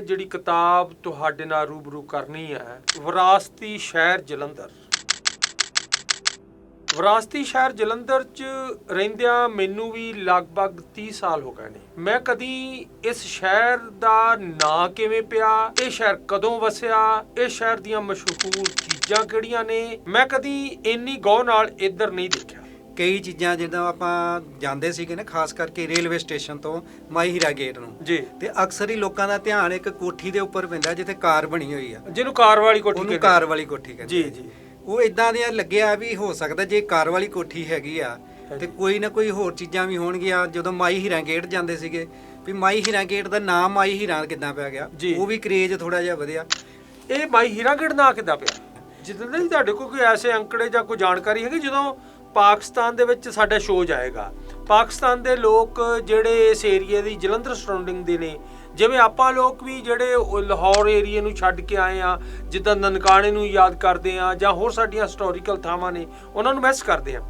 ਜਿਹੜੀ ਕਿਤਾਬ ਤੁਹਾਡੇ ਨਾਲ ਰੂਬਰੂ ਕਰਨੀ ਹੈ, ਵਿਰਾਸਤੀ ਸ਼ਹਿਰ ਜਲੰਧਰ। ਵਿਰਾਸਤੀ ਸ਼ਹਿਰ ਜਲੰਧਰ 'ਚ ਰਹਿੰਦਿਆਂ ਮੈਨੂੰ ਵੀ ਲਗਭਗ 30 ਸਾਲ ਹੋ ਗਏ ਨੇ। ਮੈਂ ਕਦੀ ਇਸ ਸ਼ਹਿਰ ਦਾ ਨਾਂ ਕਿਵੇਂ ਪਿਆ, ਇਹ ਸ਼ਹਿਰ ਕਦੋਂ ਵਸਿਆ, ਇਹ ਸ਼ਹਿਰ ਦੀਆਂ ਮਸ਼ਹੂਰ ਚੀਜ਼ਾਂ ਕਿਹੜੀਆਂ ਨੇ, ਮੈਂ ਕਦੀ ਇੰਨੀ ਗੌਰ ਨਾਲ ਇੱਧਰ ਨਹੀਂ ਦੇਖਿਆ। ਕਈ ਚੀਜ਼ਾਂ ਜਦੋਂ ਆਪਾਂ ਜਾਂਦੇ ਸੀਗੇ ਨਾ ਖਾਸ ਕਰਕੇ ਰੇਲਵੇ ਸਟੇਸ਼ਨ ਤੋਂ ਮਾਈ ਹੀਰਾ ਗੇਟ ਨੂੰ। ਜੀ। ਤੇ ਅਕਸਰ ਹੀ ਲੋਕਾਂ ਦਾ ਧਿਆਨ ਇੱਕ ਕੋਠੀ ਦੇ ਉੱਪਰ ਪੈਂਦਾ ਜਿੱਥੇ ਕਾਰ ਬਣੀ ਹੋਈ ਆ। ਜਿਹਨੂੰ ਕਾਰ ਵਾਲੀ ਕੋਠੀ ਉਹਨੂੰ ਕਾਰ ਵਾਲੀ ਕੋਠੀ ਕਹਿੰਦੇ ਜੀ। ਜੀ। ਉਹ ਇਦਾਂ ਦੀਆਂ ਲੱਗਿਆ ਵੀ ਹੋ ਸਕਦਾ ਜੇ ਕਾਰ ਵਾਲੀ ਕੋਠੀ ਹੈਗੀ ਆ ਤੇ ਕੋਈ ਨਾ ਕੋਈ ਹੋਰ ਚੀਜ਼ਾਂ ਵੀ ਹੋਣਗੀਆਂ। ਜਦੋਂ ਮਾਈ ਹੀਰਾ ਗੇਟ ਜਾਂਦੇ ਸੀਗੇ ਵੀ ਮਾਈ ਹੀਰਾ ਗੇਟ ਦਾ ਨਾਮ ਮਾਈ ਹੀਰਾ ਕਿੱਦਾਂ ਪੈ ਗਿਆ। ਉਹ ਵੀ ਕਰੇਜ ਥੋੜਾ ਜਿਹਾ ਵਧਿਆ। ਇਹ ਬਾਈ ਹੀਰਾਗੜ ਨਾਂ ਕਿੱਦਾਂ ਪਿਆ? ਜਿੱਦਾਂ ਦੀ ਤੁਹਾਡੇ ਕੋਲ ਕੋਈ ਐਸੇ ਅੰਕੜੇ ਜਾਂ ਕੋਈ ਜਾਣਕਾਰੀ ਹੈਗੀ ਜਦੋਂ ਪਾਕਿਸਤਾਨ ਦੇ ਵਿੱਚ ਸਾਡਾ ਸ਼ੋਅ ਜਾਏਗਾ। ਪਾਕਿਸਤਾਨ ਦੇ ਲੋਕ ਜਿਹੜੇ ਇਸ ਏਰੀਆ ਦੀ ਜਲੰਧਰ ਸਰਾਊਂਡਿੰਗ ਦੇ ਨੇ, ਜਿਵੇਂ ਆਪਾਂ ਲੋਕ ਵੀ ਜਿਹੜੇ ਲਾਹੌਰ ਏਰੀਆ ਨੂੰ ਛੱਡ ਕੇ ਆਏ ਆ, ਜਿੱਦਾਂ ਨਨਕਾਣੇ ਨੂੰ ਯਾਦ ਕਰਦੇ ਆ ਜਾਂ ਹੋਰ ਸਾਡੀਆਂ ਹਿਸਟੋਰੀਕਲ ਥਾਵਾਂ ਨੇ, ਉਹਨਾਂ ਨੂੰ ਮਿਸ ਕਰਦੇ ਆ।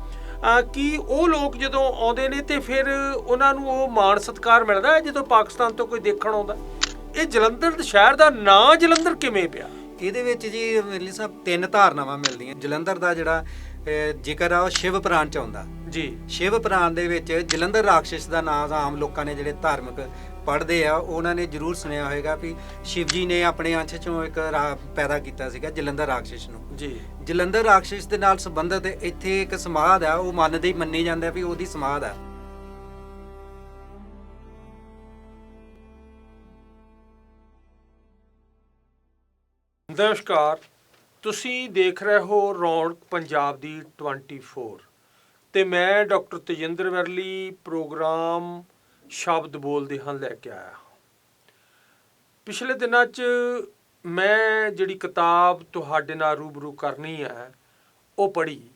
ਕਿ ਉਹ ਲੋਕ ਜਦੋਂ ਆਉਂਦੇ ਨੇ ਤੇ ਫਿਰ ਉਹਨਾਂ ਨੂੰ ਉਹ ਮਾਣ ਸਤਿਕਾਰ ਮਿਲਦਾ ਹੈ ਜਦੋਂ ਪਾਕਿਸਤਾਨ ਤੋਂ ਕੋਈ ਦੇਖਣ ਆਉਂਦਾ? ਇਹ ਜਲੰਧਰ ਸ਼ਹਿਰ ਦਾ ਨਾਂ ਜਲੰਧਰ ਕਿਵੇਂ ਪਿਆ? ਇਹਦੇ ਵਿੱਚ ਜੀ ਮੇਰੀ ਸਾਹਿਬ ਤਿੰਨ ਧਾਰਨਾਵਾਂ ਮਿਲਦੀਆਂ। ਜਲੰਧਰ ਦਾ ਜਿਹੜਾ ਅਹ, ਜ਼ਿਕਰ ਆ ਉਹ ਸ਼ਿਵ ਪੁਰਾਣ ਚ ਆਉਂਦਾ। ਜੀ। ਸ਼ਿਵ ਪੁਰਾਣ ਦੇ ਵਿੱਚ ਜਲੰਧਰ ਰਾਖਸ਼ ਦਾ ਨਾਮ ਆਮ ਲੋਕਾਂ ਨੇ ਜਿਹੜੇ ਧਾਰਮਿਕ ਪੜ੍ਹਦੇ ਆ ਉਹਨਾਂ ਨੇ ਜ਼ਰੂਰ ਸੁਣਿਆ ਹੋਵੇਗਾ ਵੀ ਸ਼ਿਵ ਜੀ ਨੇ ਆਪਣੇ ਅੰਸ਼ ਚੋਂ ਇੱਕ ਰਾ- ਪੈਦਾ ਕੀਤਾ ਸੀਗਾ ਜਲੰਧਰ ਰਾਖਸ਼ ਨੂੰ। ਜੀ। ਜਲੰਧਰ ਰਾਖਸ਼ ਦੇ ਨਾਲ ਸੰਬੰਧਿਤ ਇੱਥੇ ਇੱਕ ਸਮਾਧ ਆ ਉਹ ਮੰਨਦੇ ਹੀ ਮੰਨੀ ਜਾਂਦਾ ਵੀ ਉਹਦੀ ਸਮਾਧ ਆ। ਨਮਸਕਾਰ। ਤੁਸੀਂ ਦੇਖ ਰਹੇ ਹੋ ਰੌਣਕ ਪੰਜਾਬ ਦੀ 24 ਤੇ ਮੈਂ ਡਾਕਟਰ ਤੇਜਿੰਦਰ ਵਰਲੀ ਪ੍ਰੋਗਰਾਮ ਸ਼ਬਦ ਬੋਲਦੇ ਹਾਂ ਲੈ ਕੇ ਆਇਆ ਪਿਛਲੇ ਦਿਨਾਂ 'ਚ ਮੈਂ ਜਿਹੜੀ ਕਿਤਾਬ ਤੁਹਾਡੇ ਨਾਲ ਰੂਬਰੂ ਕਰਨੀ ਹੈ, ਉਹ ਪੜ੍ਹੀ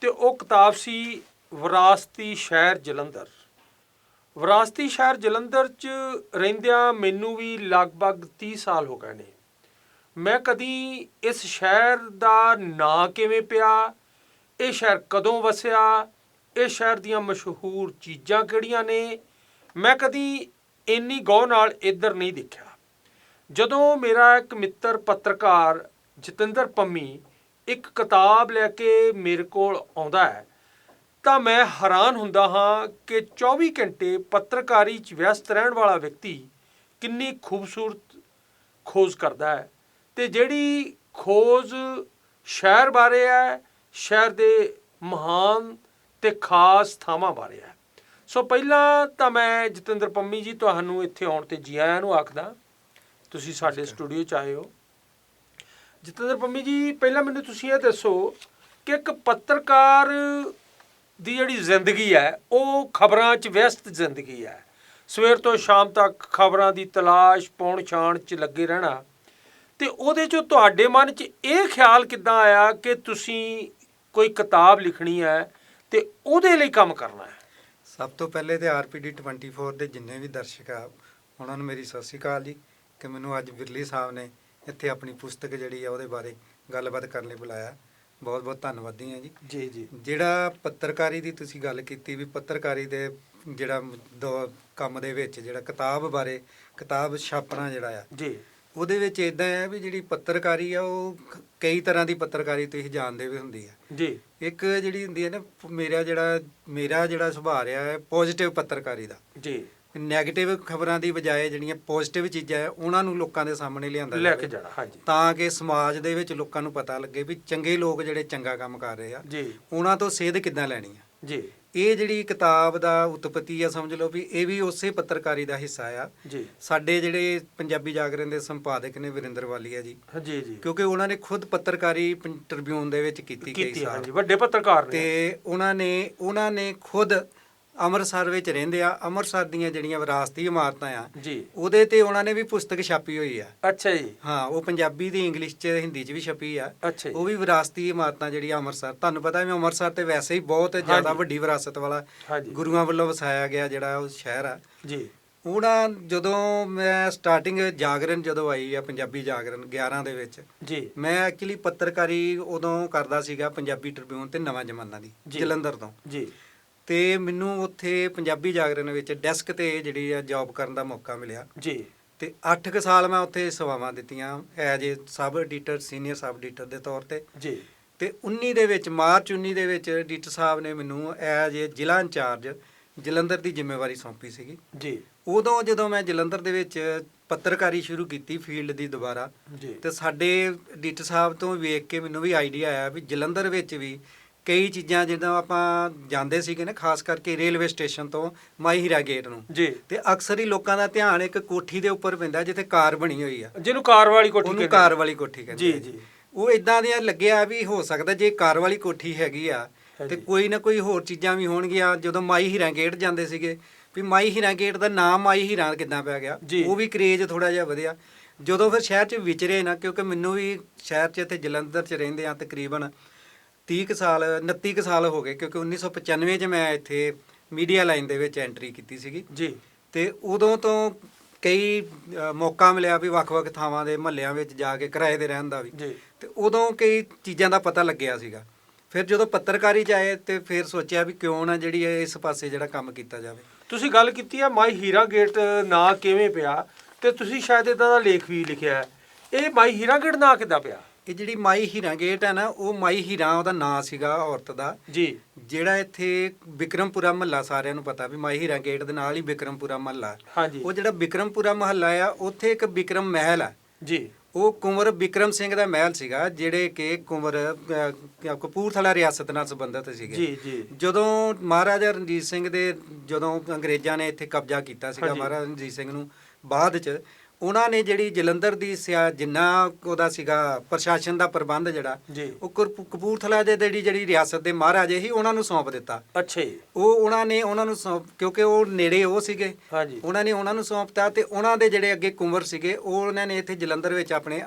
ਤੇ ਉਹ ਕਿਤਾਬ ਸੀ ਵਿਰਾਸਤੀ ਸ਼ਹਿਰ ਜਲੰਧਰ। ਵਿਰਾਸਤੀ ਸ਼ਹਿਰ ਜਲੰਧਰ 'ਚ ਰਹਿੰਦਿਆਂ ਮੈਨੂੰ ਵੀ ਲਗਭਗ 30 ਸਾਲ ਹੋ ਗਏ ਨੇ। ਮੈਂ ਕਦੀ ਇਸ ਸ਼ਹਿਰ ਦਾ ਨਾਂ ਕਿਵੇਂ ਪਿਆ? ਇਹ ਸ਼ਹਿਰ ਕਦੋਂ ਵਸਿਆ? ਇਹ ਸ਼ਹਿਰ ਦੀਆਂ ਮਸ਼ਹੂਰ ਚੀਜ਼ਾਂ ਕਿਹੜੀਆਂ ਨੇ? ਮੈਂ ਕਦੀ ਇੰਨੀ ਗੌਰ ਨਾਲ ਇੱਧਰ ਨਹੀਂ ਦੇਖਿਆ। ਜਦੋਂ ਮੇਰਾ ਇੱਕ ਮਿੱਤਰ ਪੱਤਰਕਾਰ ਜਤਿੰਦਰ ਪੰਮੀ ਇੱਕ ਕਿਤਾਬ ਲੈ ਕੇ ਮੇਰੇ ਕੋਲ ਆਉਂਦਾ ਹੈ, ਤਾਂ ਮੈਂ ਹੈਰਾਨ ਹੁੰਦਾ ਹਾਂ ਕਿ 24 ਘੰਟੇ ਪੱਤਰਕਾਰੀ 'ਚ ਵਿਅਸਤ ਰਹਿਣ ਵਾਲਾ ਵਿਅਕਤੀ ਕਿੰਨੀ ਖੂਬਸੂਰਤ ਖੋਜ ਕਰਦਾ ਹੈ। ਤੇ ਜਿਹੜੀ ਖੋਜ ਸ਼ਹਿਰ ਬਾਰੇ ਹੈ ਸ਼ਹਿਰ ਦੇ ਮਹਾਨ ਤੇ ਖਾਸ ਥਾਵਾਂ ਬਾਰੇ ਹੈ। ਸੋ ਪਹਿਲਾਂ ਤਾਂ ਮੈਂ ਜਤਿੰਦਰ ਪੰਮੀ ਜੀ ਤੁਹਾਨੂੰ ਇੱਥੇ ਆਉਣ ਤੇ ਜੀ ਆਇਆਂ ਨੂੰ ਆਖਦਾ ਤੁਸੀਂ ਸਾਡੇ ਸਟੂਡੀਓ ਚ ਆਏ ਹੋ। ਜਤਿੰਦਰ ਪੰਮੀ ਜੀ ਪਹਿਲਾਂ ਮੈਨੂੰ ਤੁਸੀਂ ਇਹ ਦੱਸੋ ਕਿ ਇੱਕ ਪੱਤਰਕਾਰ ਦੀ ਜਿਹੜੀ ਜ਼ਿੰਦਗੀ ਹੈ ਉਹ ਖਬਰਾਂ 'ਚ ਵਿਅਸਤ ਜ਼ਿੰਦਗੀ ਹੈ। ਸਵੇਰ ਤੋਂ ਸ਼ਾਮ ਤੱਕ ਖਬਰਾਂ ਦੀ ਤਲਾਸ਼ ਪੌਣ ਛਾਣ 'ਚ ਲੱਗੇ ਰਹਿਣਾ ਤੇ ਉਹਦੇ 'ਚੋਂ ਤੁਹਾਡੇ ਮਨ 'ਚ ਇਹ ਖਿਆਲ ਕਿੱਦਾਂ ਆਇਆ ਕਿ ਤੁਸੀਂ ਕੋਈ ਕਿਤਾਬ ਲਿਖਣੀ ਹੈ ਤੇ ਉਹਦੇ ਲਈ ਕੰਮ ਕਰਨਾ ਹੈ? ਸਭ ਤੋਂ ਪਹਿਲੇ ਤੇ ਆਰਪੀਡੀ 24 ਦੇ ਜਿੰਨੇ ਵੀ ਦਰਸ਼ਕ ਆ ਉਹਨਾਂ ਨੂੰ ਮੇਰੀ ਸਤਿ ਸ਼੍ਰੀ ਅਕਾਲ ਜੀ ਕਿ ਮੈਨੂੰ ਅੱਜ ਬਿਰਲੀ ਸਾਹਿਬ ਨੇ ਇੱਥੇ ਆਪਣੀ ਪੁਸਤਕ ਜਿਹੜੀ ਆ ਉਹਦੇ ਬਾਰੇ ਗੱਲਬਾਤ ਕਰਨ ਲਈ ਬੁਲਾਇਆ। ਬਹੁਤ ਬਹੁਤ ਧੰਨਵਾਦੀ ਹਾਂ ਜੀ। ਜੀ ਜੀ। ਜਿਹੜਾ ਪੱਤਰਕਾਰੀ ਦੀ ਤੁਸੀਂ ਗੱਲ ਕੀਤੀ ਵੀ ਪੱਤਰਕਾਰੀ ਦੇ ਜਿਹੜਾ ਦੋ ਕੰਮ ਦੇ ਵਿੱਚ ਜਿਹੜਾ ਕਿਤਾਬ ਬਾਰੇ ਕਿਤਾਬ ਛਾਪਣਾ ਜਿਹੜਾ ਆ ਜੀ। ਉਹਦੇ ਵਿੱਚ ਇਦਾਂ ਹੈ ਵੀ ਜਿਹੜੀ ਪੱਤਰਕਾਰੀ ਆ ਉਹ ਕਈ ਤਰ੍ਹਾਂ ਦੀ ਪੱਤਰਕਾਰੀ ਤੁਸੀਂ ਜਾਣਦੇ ਵੀ ਹੁੰਦੀ ਆ। ਜੀ। ਇੱਕ ਜਿਹੜੀ ਹੁੰਦੀ ਹੈ ਨਾ ਮੇਰਾ ਜਿਹੜਾ ਮੇਰਾ ਜਿਹੜਾ ਸੁਭਾਅ ਰਿਹਾ ਹੈ ਪੋਜ਼ਿਟਿਵ ਪੱਤਰਕਾਰੀ ਦਾ। ਜੀ। ਨੈਗੇਟਿਵ ਖਬਰਾਂ ਦੀ ਬਜਾਏ ਜਿਹੜੀਆਂ ਪੋਜ਼ਿਟਿਵ ਚੀਜ਼ਾਂ ਹੈ ਉਹਨਾਂ ਨੂੰ ਲੋਕਾਂ ਦੇ ਸਾਹਮਣੇ ਲਿਆਂਦਾ ਲੈ ਕੇ। ਜਾਣਾ ਹਾਂਜੀ। ਤਾਂ ਕਿ ਸਮਾਜ ਦੇ ਵਿੱਚ ਲੋਕਾਂ ਨੂੰ ਪਤਾ ਲੱਗੇ ਵੀ ਚੰਗੇ ਲੋਕ ਜਿਹੜੇ ਚੰਗਾ ਕੰਮ ਕਰ ਰਹੇ ਆ ਜੀ। ਉਹਨਾਂ ਤੋਂ ਸੇਧ ਕਿੱਦਾਂ ਲੈਣੀ ਆ। ਜੀ। ਇਹ ਜਿਹੜੀ ਕਿਤਾਬ ਦਾ ਉਤਪਤੀ ਆ ਸਮਝ ਲਓ ਵੀ ਇਹ ਵੀ ਉਸੇ ਪੱਤਰਕਾਰੀ ਦਾ ਹਿੱਸਾ ਆ। ਜੀ। ਸਾਡੇ ਜਿਹੜੇ ਪੰਜਾਬੀ ਜਾਗਰਣ ਦੇ ਸੰਪਾਦਕ ਨੇ ਵਿਰਿੰਦਰ ਵਾਲੀਆ ਜੀ। ਜੀ ਜੀ। ਕਿਉਂਕਿ ਉਹਨਾਂ ਨੇ ਖੁਦ ਪੱਤਰਕਾਰੀ ਪੰ- ਟ੍ਰਿਬਿਊਨ ਦੇ ਵਿੱਚ ਕੀਤੀ ਕਈ ਕੀਤੀ ਸਾਲ। ਹਾਂਜੀ ਵੱਡੇ ਪੱਤਰਕਾਰ ਨੇ। ਤੇ ਉਹਨਾਂ ਨੇ ਉਹਨਾਂ ਨੇ ਖੁਦ ਅੰਮ੍ਰਿਤਸਰ ਵਿੱਚ ਰਹਿੰਦੇ ਆ ਅੰਮ੍ਰਿਤਸਰ ਦੀਆਂ ਜਿਹੜੀਆਂ ਵਿਰਾਸਤੀ ਇਮਾਰਤਾਂ ਆ ਜੀ। ਉਹਦੇ ਤੇ ਉਹਨਾਂ ਨੇ ਵੀ ਪੁਸਤਕ ਛਾਪੀ ਹੋਈ ਆ। ਅੱਛਾ ਜੀ। ਹਾਂ ਉਹ ਪੰਜਾਬੀ ਦੀ ਇੰਗਲਿਸ਼ ਚ ਹਿੰਦੀ ਚ ਵੀ ਛਪੀ ਆ। ਅੱਛਾ ਉਹ ਵੀ ਵਿਰਾਸਤੀ ਇਮਾਰਤਾਂ ਜਿਹੜੀਆਂ ਅੰਮ੍ਰਿਤਸਰ ਤੁਹਾਨੂੰ ਪਤਾ ਵੀ ਅੰਮ੍ਰਿਤਸਰ ਤੇ ਵੈਸੇ ਹੀ ਬਹੁਤ ਜ਼ਿਆਦਾ। ਵੱਡੀ ਵਿਰਾਸਤ ਵਾਲਾ ਹਾਂਜੀ। ਗੁਰੂਆਂ ਵੱਲੋਂ ਵਸਾਇਆ ਗਿਆ ਜਿਹੜਾ ਉਹ ਸ਼ਹਿਰ ਆ। ਜੀ। ਉਹਨਾਂ ਜਦੋਂ ਮੈਂ ਸਟਾਰਟਿੰਗ ਜਾਗਰਣ ਜਦੋਂ ਆਈ ਆ ਪੰਜਾਬੀ ਜਾਗਰਣ 11 ਦੇ ਵਿੱਚ ਜੀ। ਮੈਂ ਐਕਚੁਅਲੀ ਪੱਤਰਕਾਰੀ ਉਦੋਂ ਕਰਦਾ ਸੀਗਾ ਪੰਜਾਬੀ ਟ੍ਰਿਬਿਊਨ ਤੇ ਨਵਾਂ ਜ਼ਮਾਨਾ ਦੀ ਜੀ। ਜਲੰਧਰ ਤੋਂ। ਜੀ। ਤੇ ਮੈਨੂੰ ਉੱਥੇ ਪੰਜਾਬੀ ਜਾਗਰਣ ਵਿੱਚ ਡੈਸਕ ਤੇ ਜਿਹੜੀ ਆ ਜੌਬ ਕਰਨ ਦਾ ਮੌਕਾ ਮਿਲਿਆ। ਜੀ। ਤੇ 8 ਕੁ ਸਾਲ ਮੈਂ ਉੱਥੇ ਸੇਵਾਵਾਂ ਦਿੱਤੀਆਂ as a sub editor senior sub editor ਦੇ ਤੌਰ ਤੇ। ਜੀ। ਤੇ 19 ਦੇ ਵਿੱਚ ਮਾਰਚ 19 ਦੇ ਵਿੱਚ ਐਡੀਟਰ ਸਾਹਿਬ ਨੇ ਮੈਨੂੰ ਐਜ ਏ ਜ਼ਿਲ੍ਹਾ ਇੰਚਾਰਜ ਜਲੰਧਰ ਦੀ ਜ਼ਿੰਮੇਵਾਰੀ ਸੌਂਪੀ ਸੀਗੀ। ਜੀ। ਉਦੋਂ ਜਦੋਂ ਮੈਂ ਜਲੰਧਰ ਦੇ ਵਿੱਚ ਪੱਤਰਕਾਰੀ ਸ਼ੁਰੂ ਕੀਤੀ ਫੀਲਡ ਦੀ ਦੁਬਾਰਾ ਜੀ। ਤੇ ਸਾਡੇ ਐਡੀਟਰ ਸਾਹਿਬ ਤੋਂ ਵੇਖ ਕੇ ਮੈਨੂੰ ਵੀ ਆਈਡੀਆ ਆਇਆ ਵੀ ਜਲੰਧਰ ਵਿੱਚ ਵੀ ਕਈ ਚੀਜ਼ਾਂ ਜਿੱਦਾਂ ਆਪਾਂ ਜਾਂਦੇ ਸੀਗੇ ਨਾ ਖਾਸ ਕਰਕੇ ਰੇਲਵੇ ਸਟੇਸ਼ਨ ਤੋਂ ਮਾਈ ਹੀਰਾ ਗੇਟ ਨੂੰ। ਜੀ। ਤੇ ਅਕਸਰ ਹੀ ਲੋਕਾਂ ਦਾ ਧਿਆਨ ਇੱਕ ਕੋਠੀ ਦੇ ਉੱਪਰ ਪੈਂਦਾ ਜਿੱਥੇ ਕਾਰ ਬਣੀ ਹੋਈ ਆ। ਜਿਹਨੂੰ ਕਾਰ ਵਾਲੀ ਕੋਠੀ ਉਹਨੂੰ ਕਾਰ ਵਾਲੀ ਕੋਠੀ ਕਹਿੰਦੇ ਜੀ ਜੀ। ਉਹ ਇਦਾਂ ਦੀਆਂ ਲੱਗਿਆ ਵੀ ਹੋ ਸਕਦਾ ਜੇ ਕਾਰ ਵਾਲੀ ਕੋਠੀ ਹੈਗੀ ਆ ਤੇ। ਕੋਈ ਨਾ ਕੋਈ ਹੋਰ ਚੀਜ਼ਾਂ ਵੀ ਹੋਣਗੀਆਂ। ਜਦੋਂ ਮਾਈ ਹੀਰਾ ਗੇਟ ਜਾਂਦੇ ਸੀਗੇ ਵੀ ਮਾਈ ਹੀਰਾ ਗੇਟ ਦਾ ਨਾਮ ਮਾਈ ਹੀਰਾ ਕਿੱਦਾਂ ਪੈ ਗਿਆ। ਉਹ ਵੀ ਕਰੇਜ ਥੋੜਾ ਜਿਹਾ ਵਧਿਆ। ਜਦੋਂ ਫਿਰ ਸ਼ਹਿਰ 'ਚ ਵਿਚਰੇ ਨਾ ਕਿਉਂਕਿ ਮੈਨੂੰ ਵੀ ਸ਼ਹਿਰ 'ਚ ਇੱਥੇ ਜਲੰਧਰ 'ਚ ਰਹਿੰਦੇ ਆ ਤਕਰੀਬਨ 30 ਕੁ ਸਾਲ 29 ਕੁ ਸਾਲ ਹੋ ਗਏ ਕਿਉਂਕਿ 1995 'ਚ ਮੈਂ ਇੱਥੇ ਮੀਡੀਆ ਲਾਈਨ ਦੇ ਵਿੱਚ ਐਂਟਰੀ ਕੀਤੀ ਸੀਗੀ। ਜੀ। ਤੇ ਉਦੋਂ ਤੋਂ ਕਈ ਅ, ਮੌਕਾ ਮਿਲਿਆ ਵੀ ਵੱਖ-ਵੱਖ ਥਾਵਾਂ ਦੇ ਮਹੱਲਿਆਂ ਵਿੱਚ ਜਾ ਕੇ ਕਿਰਾਏ ਦੇ ਰਹਿਣ ਦਾ ਵੀ। ਜੀ। ਤੇ ਉਦੋਂ ਕਈ ਚੀਜ਼ਾਂ ਦਾ ਪਤਾ ਲੱਗਿਆ ਸੀਗਾ। ਫਿਰ ਜਦੋਂ ਪੱਤਰਕਾਰੀ ਚ ਆਏ ਤੇ ਫਿਰ ਸੋਚਿਆ ਵੀ ਕਿਉਂ ਨਾ ਜਿਹੜੀ ਇਹ ਇਸ ਪਾਸੇ ਜਿਹੜਾ ਕੰਮ ਕੀਤਾ ਜਾਵੇ। ਤੁਸੀਂ ਗੱਲ ਕੀਤੀ ਹੈ ਮਾਈ ਹੀਰਾ ਗੇਟ ਨਾਂ ਕਿਵੇਂ ਪਿਆ? ਤੇ ਤੁਸੀਂ ਸ਼ਾਇਦ ਇਦਾਂ ਦਾ ਲੇਖ ਵੀ ਲਿਖਿਆ। ਹੈ ਇਹ ਮਾਈ ਹੀਰਾ ਗੇਟ ਨਾਂ ਕਿੱਦਾਂ ਪਿਆ? ਇਹ ਜਿਹੜੀ ਮਾਈ ਹੀਰਾ ਗੇਟ ਹੈ ਨਾ ਉਹ ਮਾਈ ਹੀਰਾ ਉਹਦਾ ਨਾਂ ਸੀਗਾ ਔਰਤ ਦਾ। ਜੀ। ਜਿਹੜਾ ਇੱਥੇ ਵਿਕਰਮਪੁਰਾ ਮਹੱਲਾ ਸਾਰਿਆਂ ਨੂੰ ਪਤਾ ਵੀ ਮਾਈ ਹੀਰਾ ਗੇਟ ਦੇ ਨਾਲ ਹੀ ਵਿਕਰਮਪੁਰਾ ਮਹੱਲਾ ਹਾਂਜੀ। ਉਹ ਜਿਹੜਾ ਵਿਕਰਮਪੁਰਾ ਮਹੱਲਾ ਆ ਉੱਥੇ ਇੱਕ ਵਿਕਰਮ ਮਹਿਲ ਆ। ਜੀ। ਉਹ ਕੁੰਵਰ ਵਿਕਰਮ ਸਿੰਘ ਦਾ ਮਹਿਲ ਸੀਗਾ ਜਿਹੜੇ ਕਿ ਕੁੰਵਰ ਕਪੂਰਥਲਾ ਰਿਆਸਤ ਨਾਲ ਸੰਬੰਧਿਤ ਸੀਗੇ। ਜੀ ਜੀ। ਜਦੋਂ ਮਹਾਰਾਜਾ ਰਣਜੀਤ ਸਿੰਘ ਦੇ ਜਦੋਂ ਅੰਗਰੇਜ਼ਾਂ ਨੇ ਇੱਥੇ ਕਬਜ਼ਾ ਕੀਤਾ ਸੀਗਾ। ਮਹਾਰਾਜਾ ਰਣਜੀਤ ਸਿੰਘ ਨੂੰ ਬਾਅਦ ਚ ਉਹਨਾਂ ਨੇ ਜਿਹੜੀ ਜਲੰਧਰ ਦੀ ਸਿਆ ਜਿੰਨਾ ਉਹਦਾ ਸੀਗਾ ਪ੍ਰਸ਼ਾਸਨ ਦਾ ਪ੍ਰਬੰਧ ਜਿਹੜਾ ਜੀ। ਉਹ ਕਰਪ- ਕਪੂਰਥਲਾ ਦੇ ਜਿਹੜੀ ਜਿਹੜੀ ਰਿਆਸਤ ਦੇ ਮਹਾਰਾਜੇ ਸੀ ਉਹਨਾਂ ਨੂੰ ਸੌਂਪ ਦਿੱਤਾ। ਅੱਛਾ ਜੀ। ਉਹ ਉਹਨਾਂ ਨੇ ਉਹਨਾਂ ਨੂੰ ਸੌਂਪ ਕਿਉਂਕਿ ਉਹ ਨੇੜੇ ਉਹ ਸੀਗੇ। ਹਾਂਜੀ। ਉਹਨਾਂ ਨੇ ਉਹਨਾਂ ਨੂੰ ਸੌਂਪਤਾ ਤੇ ਉਹਨਾਂ ਦੇ ਜਿਹੜੇ ਅੱਗੇ ਕੁੰਵਰ ਸੀਗੇ ਉਹ ਉਹਨਾਂ ਨੇ ਇੱਥੇ ਜਲੰਧਰ ਵਿੱਚ ਆਪਣੇ